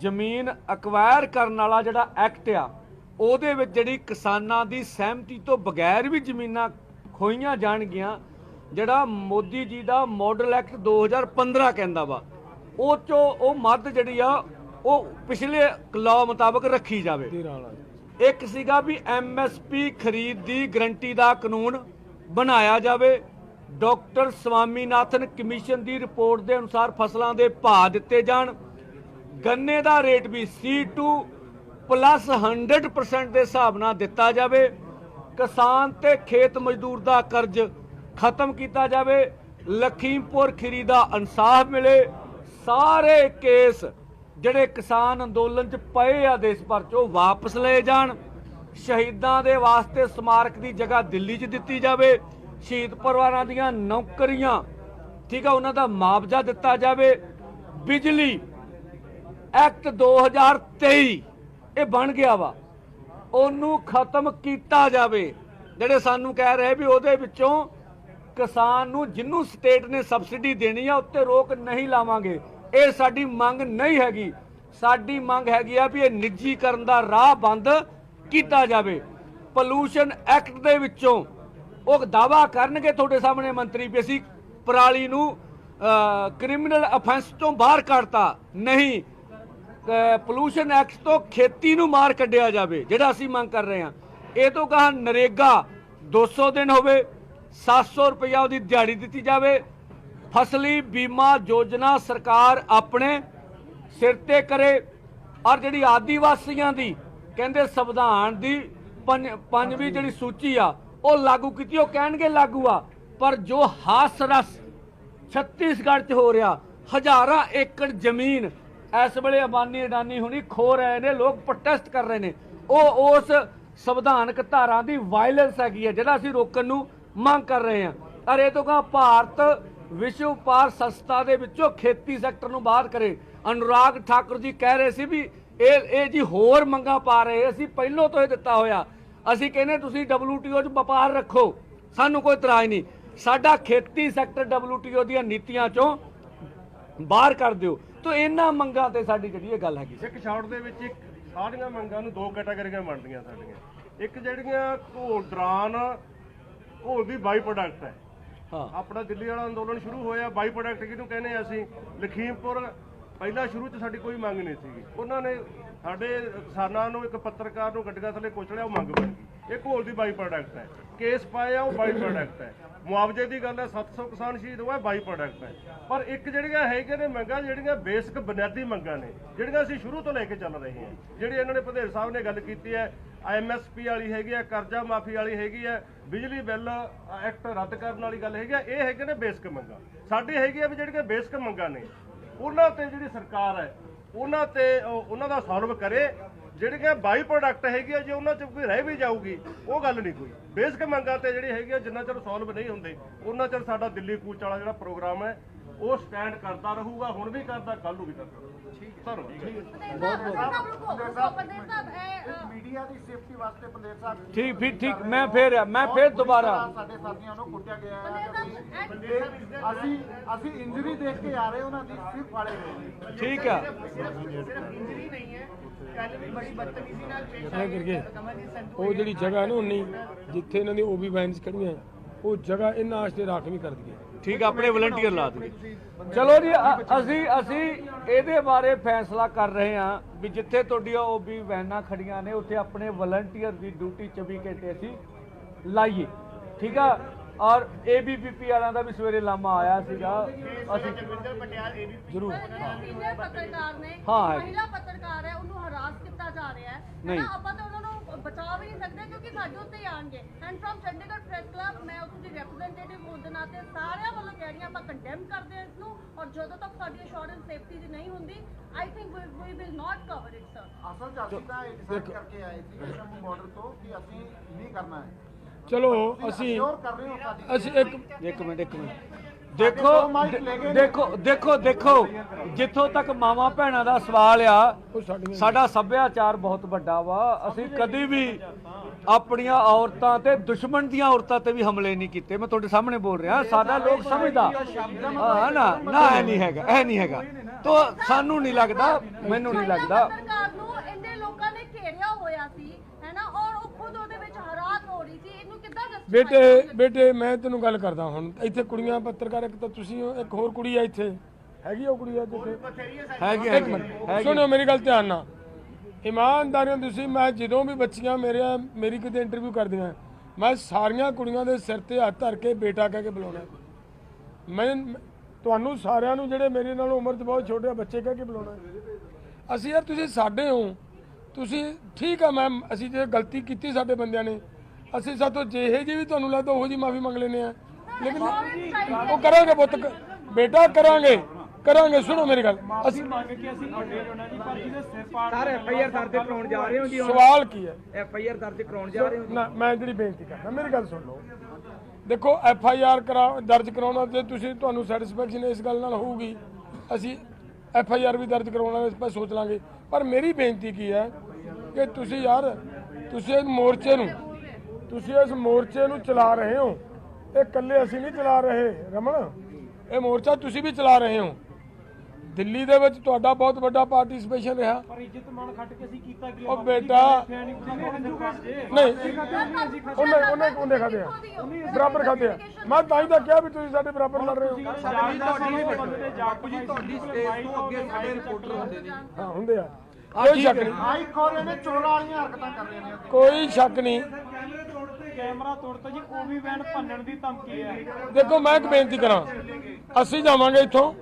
ਜ਼ਮੀਨ ਅਕਵਾਇਰ ਕਰਨ ਵਾਲਾ ਜਿਹੜਾ ਐਕਟ ਆ, ਉਹਦੇ ਵਿੱਚ ਜਿਹੜੀ ਕਿਸਾਨਾਂ ਦੀ ਸਹਿਮਤੀ ਤੋਂ ਬਗੈਰ ਵੀ ਜ਼ਮੀਨਾਂ ਖੋਈਆਂ ਜਾਣਗੀਆਂ, ਜਿਹੜਾ ਮੋਦੀ ਜੀ ਦਾ ਮਾਡਲ ਐਕਟ 2015 ਕਹਿੰਦਾ ਵਾ, ਉਹ ਚੋਂ ਉਹ ਮੱਦ ਜਿਹੜੀ ਆ ਉਹ ਪਿਛਲੇ ਲਾਅ ਮੁਤਾਬਕ ਰੱਖੀ ਜਾਵੇ। ਇੱਕ ਸੀਗਾ ਵੀ ਐਮਐਸਪੀ ਖਰੀਦ ਦੀ ਗਰੰਟੀ ਦਾ ਕਾਨੂੰਨ ਬਣਾਇਆ ਜਾਵੇ। ਡਾਕਟਰ ਸਵਾਮੀਨਾਥਨ ਕਮਿਸ਼ਨ ਦੀ ਰਿਪੋਰਟ ਦੇ ਅਨੁਸਾਰ ਫਸਲਾਂ ਦੇ ਭਾਅ ਦਿੱਤੇ ਜਾਣ। ਗੰਨੇ ਦਾ ਰੇਟ ਵੀ C2 ਪਲੱਸ 100% ਦੇ ਹਿਸਾਬ ਨਾਲ ਦਿੱਤਾ ਜਾਵੇ। ਕਿਸਾਨ ਤੇ ਖੇਤ ਮਜ਼ਦੂਰ ਦਾ ਕਰਜ਼ ਖਤਮ ਕੀਤਾ ਜਾਵੇ। ਲਖੀਮਪੁਰ ਖੀਰੀ ਦਾ ਇਨਸਾਫ ਮਿਲੇ। ਸਾਰੇ ਕੇਸ ਜਿਹੜੇ ਕਿਸਾਨ ਅੰਦੋਲਨ 'ਚ ਪਏ ਆ ਦੇਸ਼ ਭਰ 'ਚ, ਉਹ ਵਾਪਸ ਲਏ ਜਾਣ। ਸ਼ਹੀਦਾਂ ਦੇ ਵਾਸਤੇ ਸਮਾਰਕ ਦੀ ਜਗ੍ਹਾ ਦਿੱਲੀ 'ਚ ਦਿੱਤੀ ਜਾਵੇ। ਸ਼ਹੀਦ ਪਰਿਵਾਰਾਂ ਦੀਆਂ ਨੌਕਰੀਆਂ, ਠੀਕ ਆ, ਉਹਨਾਂ ਦਾ ਮੁਆਵਜ਼ਾ ਦਿੱਤਾ ਜਾਵੇ। ਬਿਜਲੀ ਐਕਟ 2023 ਇਹ ਬਣ ਗਿਆ ਵਾ। ਉਹਨੂੰ ਖਤਮ ਕੀਤਾ ਜਾਵੇ। ਜਿਹੜੇ ਸਾਨੂੰ ਕਹਿ ਰਹੇ ਵੀ ਉਹਦੇ ਵਿੱਚੋਂ ਕਿਸਾਨ ਨੂੰ, ਜਿੰਨੂੰ ਸਟੇਟ ਨੇ ਸਬਸਿਡੀ ਦੇਣੀ ਆ, ਉੱਤੇ ਰੋਕ ਨਹੀਂ ਲਾਵਾਂਗੇ। ਇਹ ਸਾਡੀ ਮੰਗ ਨਹੀਂ ਹੈਗੀ। ਸਾਡੀ ਮੰਗ ਹੈਗੀ ਆ ਵੀ ਇਹ ਨਿੱਜੀਕਰਨ ਦਾ ਰਾਹ ਬੰਦ ਕੀਤਾ ਜਾਵੇ। ਪੋਲੂਸ਼ਨ ਐਕਟ ਦੇ ਵਿੱਚੋਂ ਉਹ ਦਾਵਾ ਕਰਨਗੇ ਤੁਹਾਡੇ ਸਾਹਮਣੇ ਮੰਤਰੀ ਵੀ ਅਸੀਂ ਪਰਾਲੀ ਨੂੰ ਕ੍ਰਿਮੀਨਲ ਅਫੈਂਸ ਤੋਂ ਬਾਹਰ ਕੱਢਤਾ। ਨਹੀਂ ਪੋਲੂਸ਼ਨ ਐਕਟ ਤੋਂ ਖੇਤੀ ਨੂੰ ਮਾਰ ਕੱਢਿਆ ਜਾਵੇ, ਜਿਹੜਾ ਅਸੀਂ ਮੰਗ ਕਰ ਰਹੇ ਹਾਂ। ਇਹ ਤੋਂ ਕਹਾ ਨਰੇਗਾ 200 ਦਿਨ ਹੋਵੇ 700 ਰੁਪਇਆ ਉਹਦੀ ਦਿਹਾੜੀ ਦਿੱਤੀ ਜਾਵੇ ਫਸਲੀ ਬੀਮਾ ਯੋਜਨਾ ਸਰਕਾਰ ਆਪਣੇ ਸਿਰ ਤੇ ਕਰੇ। ਔਰ ਜਿਹੜੀ ਆਦੀਵਾਸੀਆਂ ਦੀ, ਕਹਿੰਦੇ ਸੰਵਿਧਾਨ ਦੀ ਪੰਜ- ਪੰਜਵੀਂ ਜਿਹੜੀ ਸੂਚੀ ਆ, ਉਹ ਲਾਗੂ ਕੀਤੀ, ਉਹ ਕਹਿਣਗੇ ਲਾਗੂ ਆ। ਪਰ ਜੋ ਹਾਸ ਰਸ ਛੱਤੀਸਗੜ੍ਹ 'ਚ ਹੋ ਰਿਹਾ, ਹਜ਼ਾਰਾਂ ਏਕੜ ਜ਼ਮੀਨ ਇਸ ਵੇਲੇ ਅਬਾਨੀ ਅਡਾਨੀ ਹੁਣੀ ਖੋ ਰਹੇ ਨੇ, ਲੋਕ ਪ੍ਰੋਟੈਸਟ ਕਰ ਰਹੇ ਨੇ। ਉਹ ਉਸ ਸੰਵਿਧਾਨਕ ਧਾਰਾ ਦੀ ਵਾਇਲੈਂਸ ਹੈਗੀ ਹੈ ਜਿਹੜਾ ਅਸੀਂ ਰੋਕਣ ਨੂੰ ਮੰਗ ਕਰ ਰਹੇ ਹਾਂ। ਔਰ ਇਹ ਤੋਂ ਕਹਾ ਭਾਰਤ ਵਿਸ਼ਵ ਵਪਾਰ ਸੰਸਥਾ ਦੇ ਵਿੱਚੋਂ ਖੇਤੀ ਸੈਕਟਰ ਨੂੰ ਬਾਹਰ ਕਰੇ। ਅਨੁਰਾਗ ਠਾਕੁਰ ਜੀ ਕਹਿ ਰਹੇ ਸੀ ਵੀ ਇਹ ਇਹ ਜੀ ਹੋਰ ਮੰਗਾ ਪਾ ਰਹੇ ਅਸੀਂ ਪਹਿਲੋਂ ਤੋਂ ਇਹ ਦਿੱਤਾ ਹੋਇਆ। ਅਸੀਂ ਕਹਿੰਦੇ ਤੁਸੀਂ WTO 'ਚ ਵਪਾਰ ਰੱਖੋ, ਸਾਨੂੰ ਕੋਈ ਇਤਰਾਜ਼ ਨਹੀਂ। ਸਾਡਾ ਖੇਤੀ ਸੈਕਟਰ WTO ਦੀਆਂ ਨੀਤੀਆਂ 'ਚੋਂ ਬਾਹਰ ਕਰ ਦਿਓ। ਤਾਂ ਇਹਨਾਂ ਮੰਗਾਂ ਤੇ ਸਾਡੀ ਜਿਹੜੀ ਇਹ ਗੱਲ ਹੈਗੀ। ਇੱਕ ਸ਼ਾਟ ਦੇ ਵਿੱਚ ਇੱਕ, ਸਾਰੀਆਂ ਮੰਗਾਂ ਨੂੰ ਦੋ ਕੈਟਾਗਰੀਆਂ ਬਣਦੀਆਂ ਸਾਡੀਆਂ। ਇੱਕ ਜਿਹੜੀਆਂ ਘੋਲ, ਦੌਰਾਨ, ਘੋਲ ਦੀ ਬਾਈ ਪ੍ਰੋਡਕਟ ਹੈ। ਆਪਣਾ ਦਿੱਲੀ ਵਾਲਾ ਅੰਦੋਲਨ ਸ਼ੁਰੂ ਹੋਇਆ, ਬਾਈ ਪ੍ਰੋਡਕਟ ਕਿਹਨੂੰ ਕਹਿੰਦੇ ਆ ਅਸੀਂ, ਲਖੀਮਪੁਰ, ਪਹਿਲਾਂ ਸ਼ੁਰੂ 'ਚ ਸਾਡੀ ਕੋਈ ਮੰਗ ਨਹੀਂ ਸੀਗੀ। ਉਹਨਾਂ ਨੇ ਸਾਡੇ ਕਿਸਾਨਾਂ ਨੂੰ ਇੱਕ ਪੱਤਰਕਾਰ ਨੂੰ ਗੱਡੀਆਂ ਥੱਲੇ ਕੁਚਲਿਆ ਉਹ ਮੰਗ ਬਣ ਗਈ। ਇਹ ਘੋਲ ਦੀ ਬਾਈ ਪ੍ਰੋਡਕਟ ਹੈ। ਕੇਸ ਪਾਏ ਆ ਉਹ ਬਾਈ ਪ੍ਰੋਡਕਟ ਹੈ। ਮੁਆਵਜ਼ੇ ਦੀ ਗੱਲ ਹੈ 700 ਕਿਸਾਨ ਸ਼ਹੀਦ ਹੋਇਆ ਬਾਈ ਪ੍ਰੋਡਕਟ ਹੈ। ਪਰ ਇੱਕ ਜਿਹੜੀਆਂ ਹੈਗੇ ਨੇ ਮੰਗਾਂ, ਜਿਹੜੀਆਂ ਬੇਸਿਕ ਬੁਨਿਆਦੀ ਮੰਗਾਂ ਨੇ, ਜਿਹੜੀਆਂ ਅਸੀਂ ਸ਼ੁਰੂ ਤੋਂ ਲੈ ਕੇ ਚੱਲ ਰਹੇ ਹਾਂ, ਜਿਹੜੀ ਇਹਨਾਂ ਨੇ ਭਦੇਰ ਸਾਹਿਬ ਨੇ ਗੱਲ ਕੀਤੀ ਹੈ ਐਮਐਸਪੀ ਵਾਲੀ ਹੈਗੀ ਹੈ, ਕਰਜ਼ਾ ਮਾਫੀ ਵਾਲੀ ਹੈਗੀ ਹੈ, ਬਿਜਲੀ ਬਿੱਲ ਐਕਟ ਰੱਦ ਕਰਨ ਵਾਲੀ ਗੱਲ ਹੈਗੀ ਹੈ, ਇਹ ਹੈਗੇ ਨੇ ਬੇਸਿਕ ਮੰਗਾਂ। ਸਾਡੀ ਹੈਗੀ ਹੈ ਵੀ ਜਿਹੜੀਆਂ ਬੇਸਿਕ ਮੰਗਾਂ ਨੇ, ਉਹਨਾਂ ਤੇ ਜਿਹੜੀ ਸਰਕਾਰ ਹੈ, ਉਹਨਾਂ ਤੇ ਉਹਨਾਂ ਦਾ ਸੋਲਵ ਕਰੇ ਜਿਹੜੀਆਂ ਬਾਈ ਪ੍ਰੋਡਕਟ ਹੈਗੀ ਆ, ਜੇ ਉਹਨਾਂ ਚ ਕੋਈ ਰਹਿ ਵੀ ਜਾਊਗੀ, ਉਹ ਗੱਲ ਨਹੀਂ ਕੋਈ। ਬੇਸਿਕ ਮੰਗਾਂ ਤੇ ਜਿਹੜੀ ਹੈਗੀ ਆ, ਜਿੰਨਾ ਚਿਰ ਸੋਲਵ ਨਹੀਂ ਹੁੰਦੇ, ਉਹਨਾਂ ਚਿਰ ਸਾਡਾ ਦਿੱਲੀ ਕੂਚ ਵਾਲਾ ਜਿਹੜਾ ਪ੍ਰੋਗਰਾਮ ਹੈ, ਉਹ ਸਟੈਂਡ ਕਰਦਾ ਰਹੂਗਾ, ਹੁਣ ਵੀ ਕਰਦਾ ਕੱਲ ਨੂੰ ਵੀ ਕਰਦਾ। ਮੀਡੀਆ ਦੀ ਸੇਫਟੀ ਵਾਸਤੇ ਪੰਦੇਰ ਸਾਹਿਬ ਠੀਕ ਫਿਰ ਠੀਕ ਮੈਂ ਫਿਰ ਮੈਂ ਫਿਰ ਦੁਬਾਰਾ। ਸਾਡੇ ਸਾਥੀਆਂ ਨੂੰ ਕੁੱਟਿਆ ਗਿਆ ਹੈ ਅਸੀਂ ਅਸੀਂ ਇੰਜਰੀ ਦੇਖ ਕੇ ਆ ਰਹੇ ਉਹਨਾਂ ਦੀ ਸਿਰਫ ਫਾੜੇ ਗਏ ਠੀਕ ਕਰਕੇ ਉਹ ਜਿਹੜੀ ਜਗ੍ਹਾ ਹੈ ਨਾ ਉਨੀ ਜਿੱਥੇ ਇਹਨਾਂ ਦੀ ਓਬੀ ਵੈਨਸ ਖੜੀਆਂ ਉਹ ਜਗ੍ਹਾ ਇਹਨਾਂ ਵਾਸਤੇ ਰਾਖਵੀਂ ਕਰ ਦਈਏ ਠੀਕ ਆ ਆਪਣੇ ਵਲੰਟੀਅਰ ਲਾ ਦਈਏ ਚਲੋ ਜੀ ਅ- ਅਸੀਂ ਅਸੀਂ ਇਹਦੇ ਬਾਰੇ ਫੈਸਲਾ ਕਰ ਰਹੇ ਹਾਂ ਵੀ ਜਿੱਥੇ ਤੁਹਾਡੀਆਂ ਓਬੀ ਵੈਨਾਂ ਖੜੀਆਂ ਨੇ ਉੱਥੇ ਆਪਣੇ ਵਲੰਟੀਅਰ ਦੀ ਡਿਊਟੀ 24 ਘੰਟੇ ਅਸੀਂ ਲਾਈਏ। ਠੀਕ ਆ? ਔਰ ਏਬੀਪੀਪੀ ਵਾਲਿਆਂ ਦਾ ਵੀ ਸਵੇਰੇ ਲਾਮਾ ਆਇਆ ਸੀਗਾ। ਅਸੀਂ ਜ਼ਰੂਰ। ਸੀਨੀਅਰ ਪੱਤਰਕਾਰ ਨੇ ਹਾਂ, ਹੈ। ਮਹਿਲਾ ਪੱਤਰਕਾਰ ਹੈ ਉਹਨੂੰ ਹਰਾਸ ਕੀਤਾ ਜਾ ਰਿਹਾ ਹੈ। ਨਹੀਂ। ਨਹੀਂ। ਆਪਾਂ ਤਾਂ ਉਹਨਾਂ ਨੂੰ ਬਚਾ ਵੀ ਨਹੀਂ ਸਕਦੇ ਕਿਉਂਕਿ ਸਾਡੇ ਉੱਤੇ ਹੀ ਆਣਗੇ and from Chandigarh press club ਮੈਂ ਉੱਥੋਂ ਦੀ ਰਿਪਰੈਜ਼ੈਂਟੇਟਿਵ ਹੋਣ ਦੇ ਨਾਤੇ ਸਾਰਿਆਂ ਵੱਲੋਂ ਕਹਿ ਰਹੀ ਹਾਂ ਆਪਾਂ ਕੰਡੈਮ ਕਰਦੇ ਹਾਂ ਇਸ ਨੂੰ ਔਰ ਜਦੋਂ ਤੱਕ ਸਾਡੀ ਅਸ਼ੋਰੈਂਸ ਸੇਫਟੀ ਦੀ ਨਹੀਂ ਹੁੰਦੀ I think we will not cover it sir ਅਸਲ ਚ ਅਸੀਂ ਤਾਂ ਇਹ ਡਿਸਾਈਡ ਕਰਕੇ ਆਏ ਸੀ ਕਿ ਜੰਮੂ ਬਾਰਡਰ ਤੋਂ ਕਿ ਅਸੀਂ ਨਹੀਂ ਕਰਨਾ ਹੈ। ਚਲੋ ਅਸੀਂ ਅਸੀਂ ਇੱਕ ਇੱਕ ਮਿੰਟ ਇੱਕ ਮਿੰਟ। ਦੇਖੋ ਦੇਖੋ ਦੇਖੋ ਦੇਖੋ, ਜਿੱਥੋਂ ਤੱਕ ਮਾਵਾਂ ਭੈਣਾਂ ਦਾ ਸਵਾਲ ਆ, ਸਾਡਾ ਸੱਭਿਆਚਾਰ ਬਹੁਤ ਵੱਡਾ ਵਾ। ਅਸੀਂ ਕਦੀ ਵੀ ਆਪਣੀਆਂ ਔਰਤਾਂ ਤੇ ਦੁਸ਼ਮਣ ਦੀਆਂ ਔਰਤਾਂ ਤੇ ਵੀ ਹਮਲੇ ਨਹੀਂ ਕੀਤੇ। ਮੈਂ ਤੁਹਾਡੇ ਸਾਹਮਣੇ ਬੋਲ ਰਿਹਾ, ਸਾਡਾ ਲੋਕ ਸਮਝਦਾ। ਹਾਂ ਨਾ ਨਾ, ਇਹ ਨਹੀਂ ਹੈਗਾ, ਇਹ ਨਹੀਂ ਹੈਗਾ। ਤੋ, ਸਾਨੂੰ ਨਹੀਂ ਲੱਗਦਾ, ਮੈਨੂੰ ਨਹੀਂ ਲੱਗਦਾ। ਪੱਤਰਕਾਰ ਨੂੰ ਇੰਨੇ ਲੋਕਾਂ ਨੇ ਘੇਰਿਆ ਹੋਇਆ ਸੀ ਹੈਨਾ? ਔਰ ਉਹ ਖੁਦ ਉਹਦੇ ਵਿੱਚ ਹਰਾਸ ਹੋ ਰਹੀ ਸੀ। ਇਹਨੂੰ ਕਿੱਦਾਂ justify ਬੇਟੇ? ਬੇਟੇ ਮੈਂ ਤੈਨੂੰ ਗੱਲ ਕਰਦਾ ਹੁਣ। ਇੱਥੇ ਕੁੜੀਆਂ ਪੱਤਰਕਾਰ ਇੱਕ ਤਾਂ ਤੁਸੀਂ ਹੋ ਇੱਕ ਹੋਰ ਕੁੜੀ ਆ ਇੱਥੇ। ਹੈਗੀ ਉਹ ਕੁੜੀ ਆ ਜਿੱਥੇ ਹੈਗੀ ਇੱਕ ਮਿੰਟ। ਸੁਣੋ ਮੇਰੀ ਗੱਲ ਧਿਆਨ ਨਾਲ। ਇਮਾਨਦਾਰੀਆਂ ਤੁਸੀਂ ਮੈਂ ਜਦੋਂ ਵੀ ਬੱਚੀਆਂ ਮੇਰੇ ਮੇਰੀ ਕਿਤੇ ਇੰਟਰਵਿਊ ਕਰਦੀਆਂ ਮੈਂ ਸਾਰੀਆਂ ਕੁੜੀਆਂ ਦੇ ਸਿਰ ਤੇ ਹੱਥ ਧਰ ਕੇ ਬੇਟਾ ਕਹਿ ਕੇ ਬੁਲਾਉਣਾ। ਮੈਂ ਤੁਹਾਨੂੰ ਸਾਰਿਆਂ ਨੂੰ ਜਿਹੜੇ ਮੇਰੇ ਨਾਲ ਉਮਰ 'ਚ ਬਹੁਤ ਛੋਟੇ ਆ ਬੱਚੇ ਕਹਿ ਕੇ ਬੁਲਾਉਣਾ। ਅਸੀਂ ਯਾਰ ਤੁਸੀਂ ਸਾਡੇ ਹੋ। ਤੁਸੀਂ ਠੀਕ ਆ ਮੈਮ ਅਸੀਂ ਜੇ ਗਲਤੀ ਕੀਤੀ ਸਾਡੇ ਬੰਦਿਆਂ ਨੇ ਅਸੀਂ ਸਾਤੋਂ ਜਿਹੇ ਜੀ ਵੀ ਤੁਹਾਨੂੰ ਲੱਗਦਾ ਉਹੋ ਜੀ ਮਾਫੀ ਮੰਗ ਲੈਨੇ ਆ। ਲੇਕਿਨ ਉਹ ਕਰਾਂਗੇ ਪੁੱਤ ਬੇਟਾ ਕਰਾਂਗੇ ਕਰਾਂਗੇ ਸੁਣੋ ਮੇਰੀ ਗੱਲ। ਅਸੀਂ ਮੰਗ ਕੇ ਅਸੀਂ ਵੱਡੇ ਹੋਣਾ ਜੀ ਪਰ ਜਿਹਦੇ ਸਿਰ ਪਾੜ ਸਰ ਐਫ ਆਈ ਆਰ ਦਰਜ ਕਰਾਉਣ ਜਾ ਰਹੇ ਹੋ ਜੀ ਸਵਾਲ ਕੀ ਹੈ? ਐਫ ਆਈ ਆਰ ਦਰਜ ਕਰਾਉਣ ਜਾ ਰਹੇ ਹੋ ਨਾ ਮੈਂ ਜਿਹੜੀ ਬੇਨਤੀ ਕਰਦਾ ਮੇਰੀ ਗੱਲ ਸੁਣ ਲਓ। ਦੇਖੋ ਐਫ ਆਈ ਆਰ ਕਰਾ ਦਰਜ ਕਰਾਉਣਾ ਤੇ ਤੁਸੀਂ ਤੁਹਾਨੂੰ ਸੈਟੀਸਫੈਕਸ਼ਨ ਇਸ ਗੱਲ ਨਾਲ ਹੋਊਗੀ। ਅਸੀਂ ਐਫ ਆਈ ਆਰ ਵੀ ਦਰਜ ਕਰਵਾਉਣਾ ਇਸ 'ਤੇ ਸੋਚ ਲਾਂਗੇ। ਪਰ ਮੇਰੀ ਬੇਨਤੀ ਕੀ ਹੈ ਕਿ ਤੁਸੀਂ ਯਾਰ, ਤੁਸੀਂ ਇਸ ਮੋਰਚੇ ਨੂੰ, ਤੁਸੀਂ ਇਸ ਮੋਰਚੇ ਨੂੰ ਚਲਾ ਰਹੇ ਹੋ। ਇਹ ਇਕੱਲੇ ਅਸੀਂ ਨਹੀਂ ਚਲਾ ਰਹੇ, ਰਮਨ। ਇਹ ਮੋਰਚਾ ਤੁਸੀਂ ਵੀ ਚਲਾ ਰਹੇ ਹੋ। ਦਿੱਲੀ ਦੇ ਵਿੱਚ ਤੁਹਾਡਾ ਬਹੁਤ ਵੱਡਾ ਪਾਰਟਿਸਿਪੇਸ਼ਨ ਰਿਹਾ। ਪਰ ਇੱਜ਼ਤ ਮਾਣ ਖੱਟ ਕੇ ਅਸੀਂ ਕੀਤਾ ਕੀ ਉਹ ਬੇਟਾ ਨਹੀਂ ਉਹਨੇ ਉਹਨੇ ਉਹਨੇ ਖਾਦੇ ਆ। ਬਰਾਬਰ ਖਾਦੇ ਆ। ਮੈਂ ਤਾਂ ਹੀ ਤਾਂ ਕਿਹਾ ਵੀ ਤੁਸੀਂ ਸਾਡੇ ਬਰਾਬਰ ਲੜ ਰਹੇ ਹੋ। ਬਾਪੂ ਜੀ ਤੁਹਾਡੀ ਸਟੇਜ ਤੋਂ ਅੱਗੇ ਸਾਡੇ ਰਿਪੋਰਟਰ ਹੁੰਦੇ ਨੇ। ਹਾਂ ਹੁੰਦੇ ਆ। ਕੋਈ ਸ਼ੱਕ ਨਹੀਂ। ਹਾਈ ਕੋਰੇ ਨੇ ਚੋਰਾਂ ਵਾਲੀਆਂ ਹਰਕਤਾਂ ਕਰ ਰਹੇ ਨੇ ਕੋਈ ਸ਼ੱਕ ਨਹੀਂ। ਕੈਮਰਾ ਤੋੜਤਾ ਜੀ ਉਹ ਵੀ ਵੈਨ ਭੰਨਣ ਦੀ ਧਮਕੀ ਹੈ। ਦੇਖੋ ਮੈਂ ਇੱਕ ਬੇਨਤੀ ਕਰਾਂ। ਅਸੀਂ ਜਾਵਾਂਗੇ ਇੱਥੋਂ।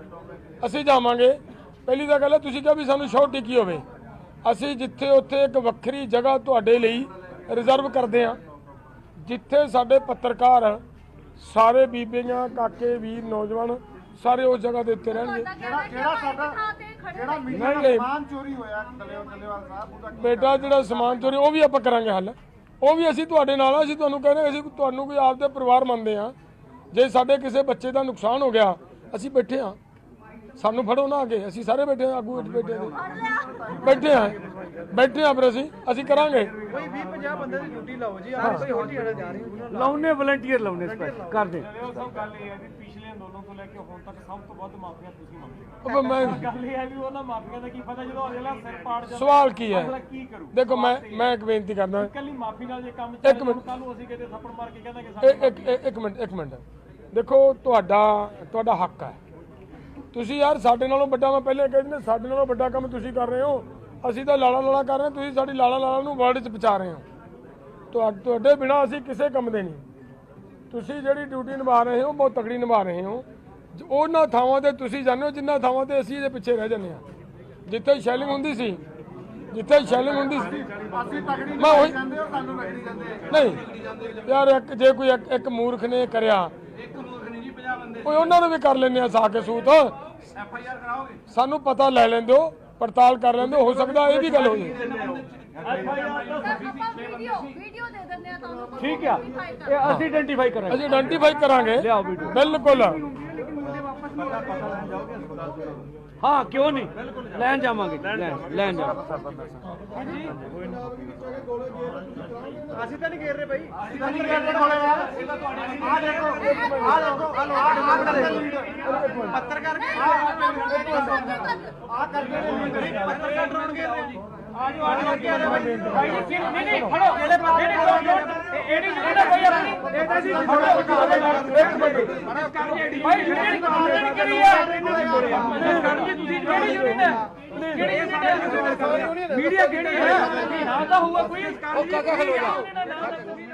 ਅਸੀਂ ਜਾਵਾਂਗੇ। ਪਹਿਲੀ ਤਾਂ ਗੱਲ ਹੈ ਤੁਸੀਂ ਕਿਹਾ ਵੀ ਸਾਨੂੰ ਸ਼ੋਰਟੀ ਕੀ ਹੋਵੇ। ਅਸੀਂ ਜਿੱਥੇ ਉੱਥੇ ਇੱਕ ਵੱਖਰੀ ਜਗ੍ਹਾ ਤੁਹਾਡੇ ਲਈ ਰਿਜ਼ਰਵ ਕਰਦੇ ਹਾਂ। ਜਿੱਥੇ ਸਾਡੇ ਪੱਤਰਕਾਰ ਸਾਰੇ ਬੀਬੀਆਂ ਕਾਕੇ ਵੀਰ ਨੌਜਵਾਨ ਸਾਰੇ ਉਸ ਜਗ੍ਹਾ ਦੇ ਉੱਤੇ ਰਹਿਣਗੇ। ਜਿਹੜਾ ਜਿਹੜਾ ਸਾਡਾ ਜਿਹੜਾ ਨਹੀਂ। ਮੀਡੀਆ ਦਾ। ਸਮਾਨ ਚੋਰੀ ਹੋਇਆ ਦਲੇਵਾਲ ਦਲੇਵਾਲ ਸਾਹਿਬ ਉਹਦਾ ਕੀ ਬੇਟਾ ਜਿਹੜਾ ਸਮਾਨ ਚੋਰੀ ਉਹ ਵੀ ਆਪਾਂ ਕਰਾਂਗੇ ਹੱਲ। ਉਹ ਵੀ ਅਸੀਂ ਤੁਹਾਡੇ ਨਾਲ ਆ ਅਸੀਂ ਤੁਹਾਨੂੰ ਕਹਿੰਦੇ ਅਸੀਂ ਤੁਹਾਨੂੰ ਕੋਈ ਆਪਦੇ ਪਰਿਵਾਰ ਮੰਨਦੇ ਆ ਜੇ ਸਾਡੇ ਕਿਸੇ ਬੱਚੇ ਦਾ ਨੁਕਸਾਨ ਹੋ ਗਿਆ ਅਸੀਂ ਬੈਠੇ ਆ ਸਾਨੂੰ ਫੜੋ ਨਾ ਅੱਗੇ ਅਸੀਂ ਸਾਰੇ ਬੈਠੇ ਆ ਆਗੂ ਬੈਠੇ ਆ ਬੈਠੇ ਆ ਬੈਠੇ ਆ ਫਿਰ ਅਸੀਂ ਅਸੀਂ ਕਰਾਂਗੇ। ਕੋਈ 20 50 ਬੰਦੇ ਦੀ ਡਿਊਟੀ ਲਾਓ ਜੀ ਆਪ ਕੋਈ ਹੋਰ ਢੀੜਾ ਜਾ ਰਹੇ ਹੋ। ਲਾਉਨੇ ਵਲੰਟੀਅਰ ਲਾਉਨੇ ਸਪੈਸ਼ਲ ਕਰਦੇ ਉਹ ਸਭ ਗੱਲ ਇਹ ਹੈ ਵੀ ਪਿਛਲੇ ਅੰਦੋਲਨ ਤੋਂ ਲੈ ਕੇ ਹੁਣ ਤੱਕ ਸਭ ਤੋਂ ਵੱਧ ਮਾਫੀਆਂ ਤੁਸੀਂ ਮੰਗਦੇ ਉਹ ਮੈਂ ਗੱਲ ਇਹ ਹੈ ਵੀ ਉਹਨਾਂ ਮਾਫੀਆਂ ਦਾ ਕੀ ਪਤਾ ਜਦੋਂ ਅਗਲਾ ਸਿਰ ਪਾੜ ਜਾਂਦਾ ਸਵਾਲ ਕੀ ਹੈ? ਅਗਲਾ ਕੀ ਕਰੂ? ਦੇਖੋ ਮੈਂ ਮੈਂ ਇੱਕ ਬੇਨਤੀ ਕਰਦਾ। ਕੱਲੀ ਮਾਫੀ ਨਾਲ ਜੇ ਕੰਮ ਇੱਕ ਮਿੰਟ। ਕੱਲ ਨੂੰ ਅਸੀਂ ਕਿਤੇ ਥੱਪੜ ਮਾਰ ਕੇ ਕਹਿੰਦਾ ਕਿ ਇੱਕ ਮਿੰਟ ਇੱਕ ਮਿੰਟ। ਦੇਖੋ ਤੁਹਾਡਾ ਤੁਹਾਡਾ ਹੱਕ ਹੈ। ਤੁਸੀਂ ਯਾਰ ਸਾਡੇ ਨਾਲੋਂ ਵੱਡਾ ਮੈਂ ਪਹਿਲੇ ਕਹਿ ਦਿੰਦਾ ਸਾਡੇ ਨਾਲੋਂ ਵੱਡਾ ਕੰਮ ਤੁਸੀਂ ਕਰ ਰਹੇ ਹੋ। ਅਸੀਂ ਤਾਂ ਲਾਲਾ ਲਾਲਾ ਕਰ ਰਹੇ ਹਾਂ ਤੁਸੀਂ ਸਾਡੀ ਲਾਲਾ ਲਾਲਾ ਨੂੰ ਵਰਲਡ 'ਚ ਪਹੁੰਚਾ ਰਹੇ ਹੋ। ਤੁਹਾ- ਤੁਹਾਡੇ ਬਿਨਾ ਅਸੀਂ ਕਿਸੇ ਕੰਮ ਦੇ ਨਹੀਂ। ਤੁਸੀਂ ਜਿਹੜੀ ਡਿਊਟੀ ਨਿਭਾ ਰਹੇ ਹੋ ਬਹੁਤ ਤਕੜੀ ਨਿਭਾ ਰਹੇ ਹੋ। ਉਹਨਾਂ ਥਾਵਾਂ ਤੇ ਤੁਸੀਂ ਹੋ ਜਿੰਨਾ ਥਾਵਾਂ ਤੇ ਅਸੀਂ ਇਹਦੇ ਪਿੱਛੇ ਰਹਿ ਜਾਂਦੇ ਹਾਂ। ਜਿੱਥੇ ਸ਼ੈਲਿੰਗ ਹੁੰਦੀ ਸੀ ਜਿੱਥੇ ਸ਼ੈਲਿੰਗ ਹੁੰਦੀ ਸੀ। ਅਸੀਂ ਉਹੀ- ਨਹੀਂ ਜਾਂਦੇ ਉਹ ਸਾਨੂੰ ਲੱਗਦੀ ਜਾਂਦੇ ਨਹੀਂ ਯਾਰ ਇੱਕ ਜੇ ਕੋਈ ਇੱਕ- ਮੂਰਖ ਨੇ ਕਰਿਆ ਨਹੀਂ ਜੀ 50 ਬੰਦੇ ਓਏ ਉਹਨਾਂ ਨੂੰ ਵੀ ਕਰ ਲੈਂਦੇ ਆ ਸਾ ਕੇ ਸੂਤ। ਐਫ ਆਈ ਆਰ ਕਰਾਓਗੇ ਸਾਨੂੰ ਪਤਾ ਲੈ ਲੈਂਦੇ ਹੋ ਪੜਤਾਲ ਕਰ ਲੈਂਦੇ ਹੋ ਸਕਦਾ ਇਹ ਵੀ ਗੱਲ ਹੋ ਜਾਏ। ਸਰ, ਆਪਾਂ ਵੀਡੀਓ ਵੀਡੀਓ ਦੇ ਦਿੰਦੇ ਆ ਤੁਹਾਨੂੰ ਕੋਈ ਠੀਕ ਆ। ਇਹ ਅਸੀਂ ਆਇਡੈਂਟੀਫਾਈ ਕਰਾਂਗੇ। ਅਸੀਂ ਆਇਡੈਂਟੀਫਾਈ ਕਰਾਂਗੇ। ਲਿਆਓ ਵੀਡੀਓ। ਬਿਲਕੁਲ। ਲੇਕਿਨ ਉਹਦੇ ਵਾਪਸ ਪਤਾ ਪਤਾ ਲੈਣ ਜਾਓਗੇ ਹਸਪਤਾਲ ਚ ਹਾਂ ਕਿਉਂ ਨਹੀਂ ਲੈਣ ਜਾਵਾਂਗੇ ਲੈਣ ਲੈਣ ਜਾ ਅਸੀਂ ਤਾਂ ਨਹੀਂ ਘੇਰ ਰਹੇ ਬਾਈ ਅਸੀਂ ਤਾਂ ਨਹੀਂ ਕਰਦੇ ਕੋਲੇ ਯਾਰ ਆ ਦੇਖੋ ਆ ਦੇਖੋ ਆ ਲੋ ਪੱਤਰਕਾਰ ਆ ਕਰਦੇ ਨੇ ਪੱਤਰਕਾਰ ਡਰਾਉਣ ਘੇਰ ਰਹੇ ਜੀ ਆਜੋ ਆਜੋ ਅੱਗੇ ਆ ਜਾਓ ਬਾਈ। ਬਾਈ ਜੀ ਨਹੀਂ ਨਹੀਂ ਖੜੋ। ਜਿਹੜੇ ਪਾਸੇ ਨਹੀਂ ਡੋਟ ਇਹ ਨਹੀਂ ਜਿਹੜਾ ਕੋਈ ਆਪਣੀ। ਇਹਦਾ ਜੀ ਇੱਕ ਮਿੰਟ ਬਾਈ ਜਿਹੜੀ ਕੰਪਲੇਂਟ ਕਰੀ ਆ। ਕਰਨ ਜੀ ਤੁਸੀਂ ਕਿਹੜੀ ਯੂਨੀਅਨ ਹੈ ਕਿਹੜੀ ਯੂਨੀਅਨ ਹੈ ਮੀਡੀਆ ਕਿਹੜੀ ਹੈ? ਨਾ ਤਾਂ ਹੋਊਗਾ ਕੋਈ। ਇਸ ਕਾਰਨ ਜੀ। ਨਾ ਤਾਂ ਤੁਸੀਂ